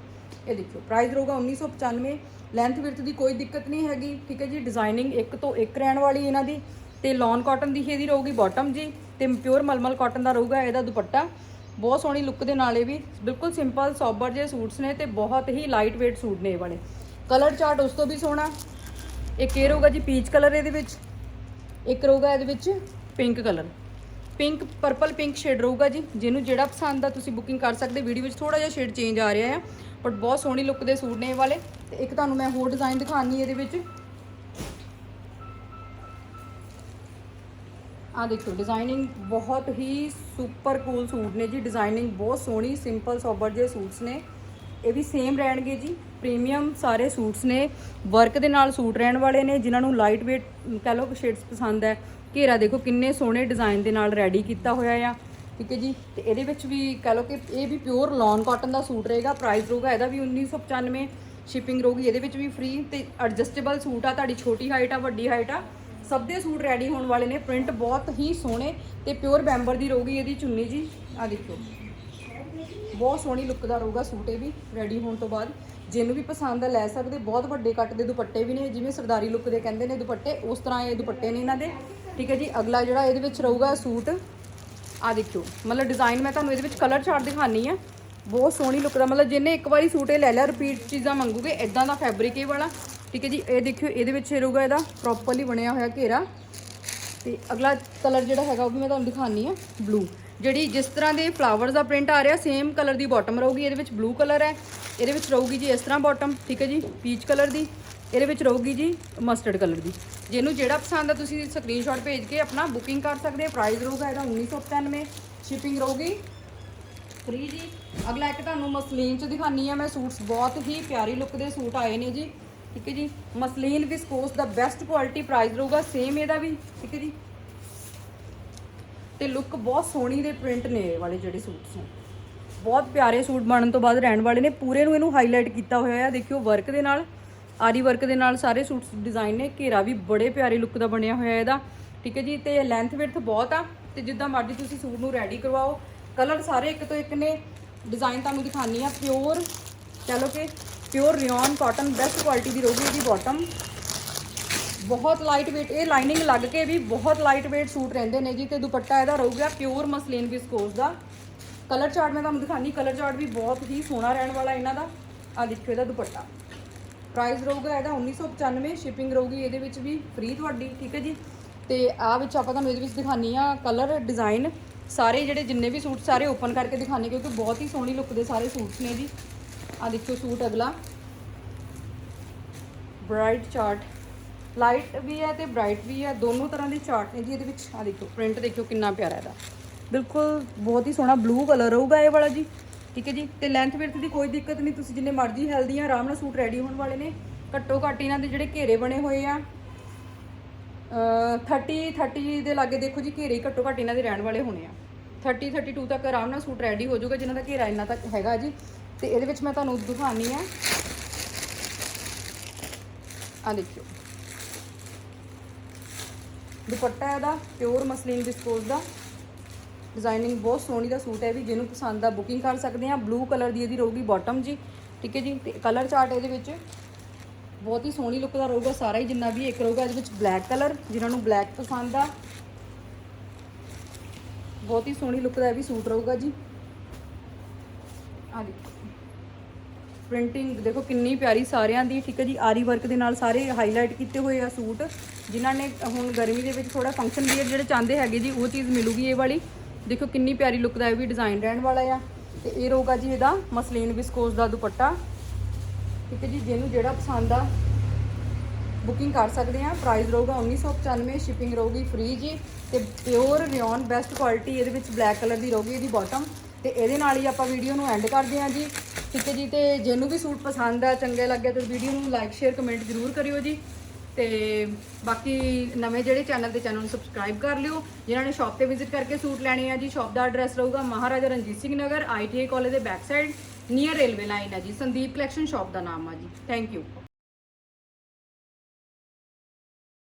Speaker 1: ਇਹ ਦੇਖਿਓ ਪ੍ਰਾਈਸ ਰਹੂਗਾ 1995 ਲੈਂਥ ਵਿਰਥ ਦੀ ਕੋਈ ਦਿੱਕਤ ਨਹੀਂ ਹੈਗੀ, ਠੀਕ ਹੈ ਜੀ? ਡਿਜ਼ਾਈਨਿੰਗ ਇੱਕ ਤੋਂ ਇੱਕ ਰਹਿਣ ਵਾਲੀ ਇਹਨਾਂ ਦੀ, ਤੇ ਲੌਨ ਕਾਟਨ ਦੀ ਇਹਦੀ ਰਹੂਗੀ ਬਾਟਮ ਜੀ, ਤੇ ਪਿਓਰ ਮਲਮਲ ਕਾਟਨ ਦਾ ਰਹੂਗਾ ਇਹਦਾ ਦੁਪੱਟਾ। ਬਹੁਤ ਸੋਹਣੀ ਲੁੱਕ ਦੇ ਨਾਲ ਇਹ ਵੀ, ਬਿਲਕੁਲ ਸਿੰਪਲ ਸੋਬਰ ਜਿਹੇ ਸੂਟਸ ਨੇ ਤੇ ਬਹੁਤ ਹੀ ਲਾਈਟ weight ਸੂਟ ਨੇ ਇਹ ਵਾਲੇ। ਕਲਰ ਚਾਰਟ ਉਸ ਤੋਂ ਵੀ ਸੋਹਣਾ ਇੱਕ ਇਹ ਰਹੂਗਾ ਜੀ ਪੀਚ ਕਲਰ ਇਹਦੇ ਵਿੱਚ। ਇੱਕ ਰਹੂਗਾ ਇਹਦੇ ਵਿੱਚ pink colour. Pink purple pink shade ਰਹੂਗਾ ਜੀ, ਜਿਹਨੂੰ ਜਿਹੜਾ ਪਸੰਦ ਆ ਤੁਸੀਂ ਬੁਕਿੰਗ ਕਰ ਸਕਦੇ। ਵੀਡੀਓ ਵਿੱਚ ਥੋੜਾ ਜਿਹਾ ਸ਼ੇਡ ਚੇਂਜ ਆ ਰਿਹਾ ਆ ਬਟ ਬਹੁਤ ਸੋਹਣੀ ਲੁੱਕ ਦੇ ਸੂਟ ਨੇ ਇਹ ਵਾਲੇ। ਤੇ ਇੱਕ ਤੁਹਾਨੂੰ ਮੈਂ ਹੋਰ ਡਿਜ਼ਾਈਨ ਦਿਖਾਣੀ ਇਹਦੇ ਵਿੱਚ। ਆ ਦੇਖੋ ਡਿਜ਼ਾਈਨਿੰਗ ਬਹੁਤ ਹੀ ਸੁਪਰ ਕੂਲ ਸੂਟ ਨੇ ਜੀ। ਡਿਜ਼ਾਈਨਿੰਗ ਬਹੁਤ ਸੋਹਣੀ ਸਿੰਪਲ ਸੋਬਰ ਜਿਹੇ ਸੂਟਸ ਨੇ। ਇਹ ਵੀ ਸੇਮ ਰਹਿਣਗੇ ਜੀ। ਪ੍ਰੀਮੀਅਮ ਸਾਰੇ ਸੂਟਸ ਨੇ। ਵਰਕ ਦੇ ਨਾਲ ਸੂਟ ਰਹਿਣ ਵਾਲੇ ਨੇ, ਜਿਨ੍ਹਾਂ ਨੂੰ ਲਾਈਟ weight ਕਹ ਲਓ ਸ਼ੇਡਸ ਪਸੰਦ ਹੈ। ਘੇਰਾ ਦੇਖੋ ਕਿੰਨੇ ਸੋਹਣੇ ਡਿਜ਼ਾਈਨ ਦੇ ਨਾਲ ਰੈਡੀ ਕੀਤਾ ਹੋਇਆ ਆ। ਠੀਕ ਹੈ ਜੀ? ਤੇ ਇਹਦੇ ਵਿੱਚ ਵੀ ਕਹ ਲਓ ਕਿ ਇਹ ਵੀ ਪਿਓਰ ਲੌਨ ਕਾਟਨ ਦਾ ਸੂਟ ਰਹੇਗਾ। ਪ੍ਰਾਈਸ ਰਹੂਗਾ ਇਹਦਾ ਵੀ 1995 ਸ਼ਿਪਿੰਗ ਰਹੂਗੀ। ਇਹਦੇ ਵਿੱਚ ਵੀ ਫ੍ਰੀ ਤੇ ਐਡਜਸਟੇਬਲ ਸੂਟ ਆ। ਤੁਹਾਡੀ ਛੋਟੀ ਹਾਈਟ ਆ, ਵੱਡੀ ਹਾਈਟ ਆ। ਸਭ ਦੇ ਸੂਟ ਰੈਡੀ ਹੋਣ ਵਾਲੇ ਨੇ। ਪ੍ਰਿੰਟ ਬਹੁਤ ਹੀ ਸੋਹਣੇ ਤੇ ਪਿਓਰ ਬੈਂਬਰ ਦੀ ਰਹੂਗੀ ਇਹਦੀ ਚੁੰਨੀ ਜੀ। ਆ ਦੇਖੋ। ਬਹੁਤ ਸੋਹਣੀ ਲੁੱਕ ਦਾ ਰਹੂਗਾ ਸੂਟ ਇਹ ਵੀ ਰੈਡੀ ਹੋਣ ਤੋਂ ਬਾਅਦ। ਜਿਹਨੂੰ ਵੀ ਪਸੰਦ ਆ, ਲੈ ਸਕਦੇ, ਬਹੁਤ ਵੱਡੇ ਕੱਟ ਦੇ ਦੁਪੱਟੇ ਵੀ ਨੇ ਜਿਵੇਂ ਸਰਦਾਰੀ ਲੁੱਕ ਦੇ ਕਹਿੰਦੇ ਨੇ ਦੁਪੱਟੇ, ਉਸ ਤਰ੍ਹਾਂ ਇਹ ਦੁਪੱਟੇ ਨੇ ਇਹਨਾਂ ਦੇ। ਠੀਕ ਹੈ ਜੀ, ਅਗਲਾ ਜਿਹੜਾ ਇਹਦੇ ਵਿੱਚ ਰਹੂਗਾ ਸੂਟ ਆ ਦੇਖਿਓ, ਮਤਲਬ ਡਿਜ਼ਾਈਨ ਮੈਂ ਤੁਹਾਨੂੰ ਇਹਦੇ ਵਿੱਚ ਕਲਰ ਚਾਰਟ ਦਿਖਾਣੀ ਆ। ਬਹੁਤ ਸੋਹਣੀ ਲੁੱਕ ਦਾ, ਮਤਲਬ ਜਿਹਨੇ ਇੱਕ ਵਾਰੀ ਸੂਟ ਇਹ ਲੈ ਲਿਆ ਰਿਪੀਟ ਚੀਜ਼ਾਂ ਮੰਗੂਗੇ ਇਦਾਂ ਦਾ ਫੈਬਰਿਕ ਇਹ ਵਾਲਾ। ਠੀਕ ਹੈ ਜੀ, ਇਹ ਦੇਖਿਓ, ਇਹਦੇ ਵਿੱਚ ਇਹ ਰਹੂਗਾ ਇਹਦਾ ਪ੍ਰੋਪਰਲੀ ਬਣਿਆ ਹੋਇਆ ਘੇਰਾ। ਤੇ ਅਗਲਾ ਕਲਰ ਜਿਹੜਾ ਹੈਗਾ ਉਹ ਵੀ ਮੈਂ ਤੁਹਾਨੂੰ ਦਿਖਾਣੀ ਆ ਬਲੂ ਜਿਹੜੀ ਜਿਸ ਤਰ੍ਹਾਂ ਦੇ ਫਲਾਵਰਸ ਦਾ ਪ੍ਰਿੰਟ ਆ ਰਿਹਾ ਸੇਮ ਕਲਰ ਦੀ ਬਾਟਮ ਰਹੂਗੀ, ਇਹਦੇ ਵਿੱਚ ਬਲੂ ਕਲਰ ਹੈ। ਇਹਦੇ ਵਿੱਚ ਰਹੂਗੀ ਜੀ ਇਸ ਤਰ੍ਹਾਂ ਬਾਟਮ ਠੀਕ ਹੈ ਜੀ ਪੀਚ ਕਲਰ ਦੀ। ਇਹਦੇ ਵਿੱਚ ਰਹੂਗੀ ਜੀ ਮਸਟਰਡ ਕਲਰ ਦੀ। ਜਿਹਨੂੰ ਜਿਹੜਾ ਪਸੰਦ ਆ, ਤੁਸੀਂ ਸਕਰੀਨਸ਼ਾਟ ਭੇਜ ਕੇ ਆਪਣਾ ਬੁਕਿੰਗ ਕਰ ਸਕਦੇ ਆ ਪ੍ਰਾਈਸ ਰਹੂਗਾ ਇਹਦਾ 1995 ਸ਼ਿਪਿੰਗ ਰਹੂਗੀ। ਫ੍ਰੀ ਜੀ। ਅਗਲਾ ਇੱਕ ਤੁਹਾਨੂੰ ਮਸਲੀਨ ਚ ਦਿਖਾਨੀ ਆ, ਮੈਂ ਸੂਟਸ ਬਹੁਤ ਹੀ ਪਿਆਰੀ ਲੁੱਕ ਦੇ ਸੂਟ ਆਏ ਨੇ ਜੀ। ਠੀਕ ਹੈ ਜੀ, ਮਸਲੀਨ ਵਿਸਕੋਸ ਦਾ ਬੈਸਟ ਕੁਆਲਿਟੀ ਪ੍ਰਾਈਸ ਰਹੂਗਾ ਸੇਮ ਇਹਦਾ ਵੀ, ਠੀਕ ਹੈ ਜੀ। ਤੇ ਲੁੱਕ ਬਹੁਤ ਸੋਹਣੀ ਦੇ ਪ੍ਰਿੰਟ ਨੇ ਇਹ ਵਾਲੇ ਜਿਹੜੇ ਸੂਟਸ ਨੇ। ਬਹੁਤ ਪਿਆਰੇ ਸੂਟ ਬਣਨ ਤੋਂ ਬਾਅਦ ਰਹਿਣ ਵਾਲੇ ਨੇ। ਪੂਰੇ ਨੂੰ ਇਹਨੂੰ ਹਾਈਲਾਈਟ ਕੀਤਾ ਹੋਇਆ ਹੈ। ਦੇਖਿਓ ਵਰਕ ਦੇ ਨਾਲ, ਆਰੀ ਵਰਕ ਦੇ ਨਾਲ ਸਾਰੇ ਸੂਟਸ ਡਿਜ਼ਾਈਨ ਨੇ। ਘੇਰਾ ਵੀ ਬੜੇ ਪਿਆਰੇ ਲੁੱਕ ਦਾ ਬਣਿਆ ਹੋਇਆ ਇਹਦਾ। ਠੀਕ ਹੈ ਜੀ, ਤੇ ਲੈਂਥ ਵਿਡਥ ਬਹੁਤ ਆ। ਤੇ ਜਿੱਦਾਂ ਮਰਜ਼ੀ ਤੁਸੀਂ ਸੂਟ ਨੂੰ ਰੈਡੀ ਕਰਵਾਓ। ਕਲਰ ਸਾਰੇ ਇੱਕ ਤੋਂ ਇੱਕ ਨੇ। ਡਿਜ਼ਾਈਨ ਤੁਹਾਨੂੰ ਦਿਖਾਨੀ ਆ ਪਿਓਰ ਕਹ ਲਓ ਕਿ pure rayon cotton best quality ਦੀ ਰਹੂਗੀ ਇਹਦੀ ਬਾਟਮ ਬਹੁਤ ਲਾਈਟ weight ਇਹ ਲਾਈਨਿੰਗ ਲੱਗ ਕੇ ਵੀ ਬਹੁਤ ਲਾਈਟ weight ਸੂਟ ਰਹਿੰਦੇ ਨੇ ਜੀ ਤੇ ਦੁਪੱਟਾ ਇਹਦਾ ਰਹੂਗਾ ਪਿਓਰ ਮਸਲੀਨ ਵਿਸਕੋਸ ਦਾ। ਕਲਰ ਚਾਰਟ ਮੈਂ ਤੁਹਾਨੂੰ ਦਿਖਾਣੀ ਕਲਰ ਚਾਰਟ ਵੀ ਬਹੁਤ ਹੀ ਸੋਹਣਾ ਰਹਿਣ ਵਾਲਾ ਇਹਨਾਂ ਦਾ। ਆ ਦੇਖਿਓ ਇਹਦਾ ਦੁਪੱਟਾ। ਪ੍ਰਾਈਸ ਰਹੂਗਾ ਇਹਦਾ 1995 ਸ਼ਿਪਿੰਗ ਰਹੂਗੀ ਇਹਦੇ ਵਿੱਚ ਵੀ ਫ੍ਰੀ ਤੁਹਾਡੀ, ਠੀਕ ਹੈ ਜੀ। ਤੇ ਆ ਵਿੱਚ ਆਪਾਂ ਤੁਹਾਨੂੰ ਇਹਦੇ ਵਿੱਚ ਦਿਖਾਨੀ ਆ ਕਲਰ ਡਿਜ਼ਾਈਨ ਸਾਰੇ ਜਿਹੜੇ ਜਿੰਨੇ ਵੀ ਸੂਟ ਸਾਰੇ ਓਪਨ ਕਰਕੇ ਦਿਖਾਣੇ ਕਿਉਂਕਿ ਬਹੁਤ ਹੀ ਸੋਹਣੀ ਲੁੱਕ ਦੇ ਸਾਰੇ ਸੂਟਸ ਨੇ ਜੀ। ਆ ਦੇਖਿਓ ਸੂਟ ਅਗਲਾ। ਬ੍ਰਾਈਟ ਚਾਰਟ ਲਾਈਟ ਵੀ ਹੈ ਤੇ ਬ੍ਰਾਈਟ ਵੀ ਹੈ, ਦੋਨੋਂ ਤਰ੍ਹਾਂ ਦੇ ਚਾਰਟ ਨੇ ਜੀ ਇਹਦੇ ਵਿੱਚ। ਆ ਦੇਖੋ, ਪ੍ਰਿੰਟ ਦੇਖਿਓ ਕਿੰਨਾ ਪਿਆਰਾ ਇਹਦਾ। ਬਿਲਕੁਲ ਬਹੁਤ ਹੀ ਸੋਹਣਾ ਬਲੂ ਕਲਰ ਰਹੂਗਾ ਇਹ ਵਾਲਾ ਜੀ। ਠੀਕ ਹੈ ਜੀ? ਤੇ ਲੈਂਥ ਵਿਰਥ ਦੀ ਕੋਈ ਦਿੱਕਤ ਨਹੀਂ, ਤੁਸੀਂ ਜਿੰਨੇ ਮਰਜ਼ੀ ਹੈਲਦੀ ਆ ਆਰਾਮ ਨਾਲ ਸੂਟ ਰੈਡੀ ਹੋਣ ਵਾਲੇ ਨੇ। ਘੱਟੋ ਘੱਟ ਇਹਨਾਂ ਦੇ ਜਿਹੜੇ ਘੇਰੇ ਬਣੇ ਹੋਏ ਆ ਅ 30 30 ਦੇ ਲਾਗੇ ਦੇਖੋ ਜੀ, ਘੇਰੇ ਹੀ ਘੱਟੋ ਘੱਟ ਇਹਨਾਂ ਦੇ ਰਹਿਣ ਵਾਲੇ ਹੋਣੇ ਆ। 30 32 ਤੱਕ ਆਰਾਮ ਨਾਲ ਸੂਟ ਰੈਡੀ ਹੋ ਜਾਊਗਾ, ਜਿਨ੍ਹਾਂ ਦਾ ਘੇਰਾ ਇੰਨਾ ਤੱਕ ਹੈਗਾ ਜੀ। ਤੇ ਇਹਦੇ ਵਿੱਚ ਮੈਂ ਤੁਹਾਨੂੰ ਦਿਖਾਣੀ ਆ। ਆ ਦੇਖਿਓ। ਦੁਪੱਟਾ ਇਹਦਾ ਪਿਓਰ ਮਸਲੀਨ ਡਿਸਪੋਜ਼ ਦਾ। ਡਿਜ਼ਾਈਨਿੰਗ ਬਹੁਤ ਸੋਹਣੀ ਦਾ ਸੂਟ ਹੈ ਵੀ, ਜਿਹਨੂੰ ਪਸੰਦ ਆ ਬੁਕਿੰਗ ਕਰ ਸਕਦੇ ਆ। ਬਲੂ ਕਲਰ ਦੀ ਇਹਦੀ ਰਹੂਗੀ ਬਾਟਮ ਜੀ, ਠੀਕ ਹੈ ਜੀ? ਤੇ ਕਲਰ ਚਾਰਟ ਇਹਦੇ ਵਿੱਚ ਬਹੁਤ ਹੀ ਸੋਹਣੀ ਲੁੱਕ ਦਾ ਰਹੂਗਾ, ਸਾਰਾ ਹੀ ਜਿੰਨਾ ਵੀ ਇੱਕ ਰਹੂਗਾ, ਇਹਦੇ ਵਿੱਚ ਬਲੈਕ ਕਲਰ ਜਿਨ੍ਹਾਂ ਨੂੰ ਬਲੈਕ ਪਸੰਦ ਆ। ਬਹੁਤ ਹੀ ਸੋਹਣੀ ਲੁੱਕ ਦਾ ਇਹ ਵੀ ਸੂਟ ਰਹੂਗਾ ਜੀ। ਆ ਦੇਖੋ ਪ੍ਰਿੰਟਿੰਗ ਦੇਖੋ ਕਿੰਨੀ ਪਿਆਰੀ ਸਾਰਿਆਂ ਦੀ, ਠੀਕ ਹੈ ਜੀ? ਆਰੀ ਵਰਕ ਦੇ ਨਾਲ ਸਾਰੇ ਹਾਈਲਾਈਟ ਕੀਤੇ ਹੋਏ ਆ ਸੂਟ। ਜਿਨ੍ਹਾਂ ਨੇ ਹੁਣ ਗਰਮੀ ਦੇ ਵਿੱਚ ਥੋੜਾ ਫੰਕਸ਼ਨ ਵੀਅਰ ਜਿਹੜੇ ਚਾਹੁੰਦੇ ਹੈਗੇ ਜੀ, ਉਹ ਚੀਜ਼ ਮਿਲੂਗੀ ਇਹ ਵਾਲੀ। ਦੇਖੋ ਕਿੰਨੀ ਪਿਆਰੀ ਲੁੱਕ ਦਾ ਇਹ ਵੀ ਡਿਜ਼ਾਈਨ ਰਹਿਣ ਵਾਲਾ ਆ। ਤੇ ਇਹ ਰਹੂਗਾ ਜੀ ਇਹਦਾ ਮਸਲੀਨ ਵਿਸਕੋਸ ਦਾ ਦੁਪੱਟਾ। ਠੀਕ ਹੈ ਜੀ, ਜਿਹਨੂੰ ਜਿਹੜਾ ਪਸੰਦ ਆ ਬੁਕਿੰਗ ਕਰ ਸਕਦੇ ਆ। ਪ੍ਰਾਈਸ ਰਹੂਗਾ 1995 ਸ਼ਿਪਿੰਗ ਰਹੂਗੀ ਫ੍ਰੀ ਜੀ। ਤੇ ਪਿਓਰ ਰਿਓਨ ਬੈਸਟ ਕੁਆਲਿਟੀ ਇਹਦੇ ਵਿੱਚ ਬਲੈਕ ਕਲਰ ਦੀ ਰਹੂਗੀ ਇਹਦੀ ਬਾਟਮ ਤੇ ਇਹਦੇ ਨਾਲ ਹੀ ਆਪਾਂ ਵੀਡੀਓ ਨੂੰ ਐਂਡ ਕਰਦੇ ਹਾਂ ਜੀ। ਠੀਕ ਹੈ ਜੀ, ਤੇ ਜਿਹਨੂੰ ਵੀ ਸੂਟ ਪਸੰਦ ਆ, ਚੰਗੇ ਲੱਗੇ ਤਾਂ ਵੀਡੀਓ ਨੂੰ ਲਾਈਕ ਸ਼ੇਅਰ ਕਮੈਂਟ ਜ਼ਰੂਰ ਕਰਿਓ ਜੀ। ਤੇ ਬਾਕੀ ਨਵੇਂ ਜਿਹੜੇ ਚੈਨਲ ਦੇ ਚੈਨਲ ਨੂੰ ਸਬਸਕ੍ਰਾਈਬ ਕਰ ਲਿਓ, ਜਿਨ੍ਹਾਂ ਨੇ ਸ਼ਾਪ ਤੇ ਵਿਜ਼ਿਟ ਕਰਕੇ ਸੂਟ ਲੈਣੇ ਆ ਜੀ ਸ਼ਾਪ ਦਾ ਐਡਰੈਸ ਰਹੂਗਾ ਮਹਾਰਾਜਾ ਰਣਜੀਤ ਸਿੰਘ ਨਗਰ ਆਈਟੀਆਈ ਕਾਲਜ ਦੇ back side near railway line ਹੈ ਜੀ, ਸੰਦੀਪ ਕਲੈਕਸ਼ਨ ਸ਼ਾਪ ਦਾ ਨਾਮ ਆ ਜੀ। Thank you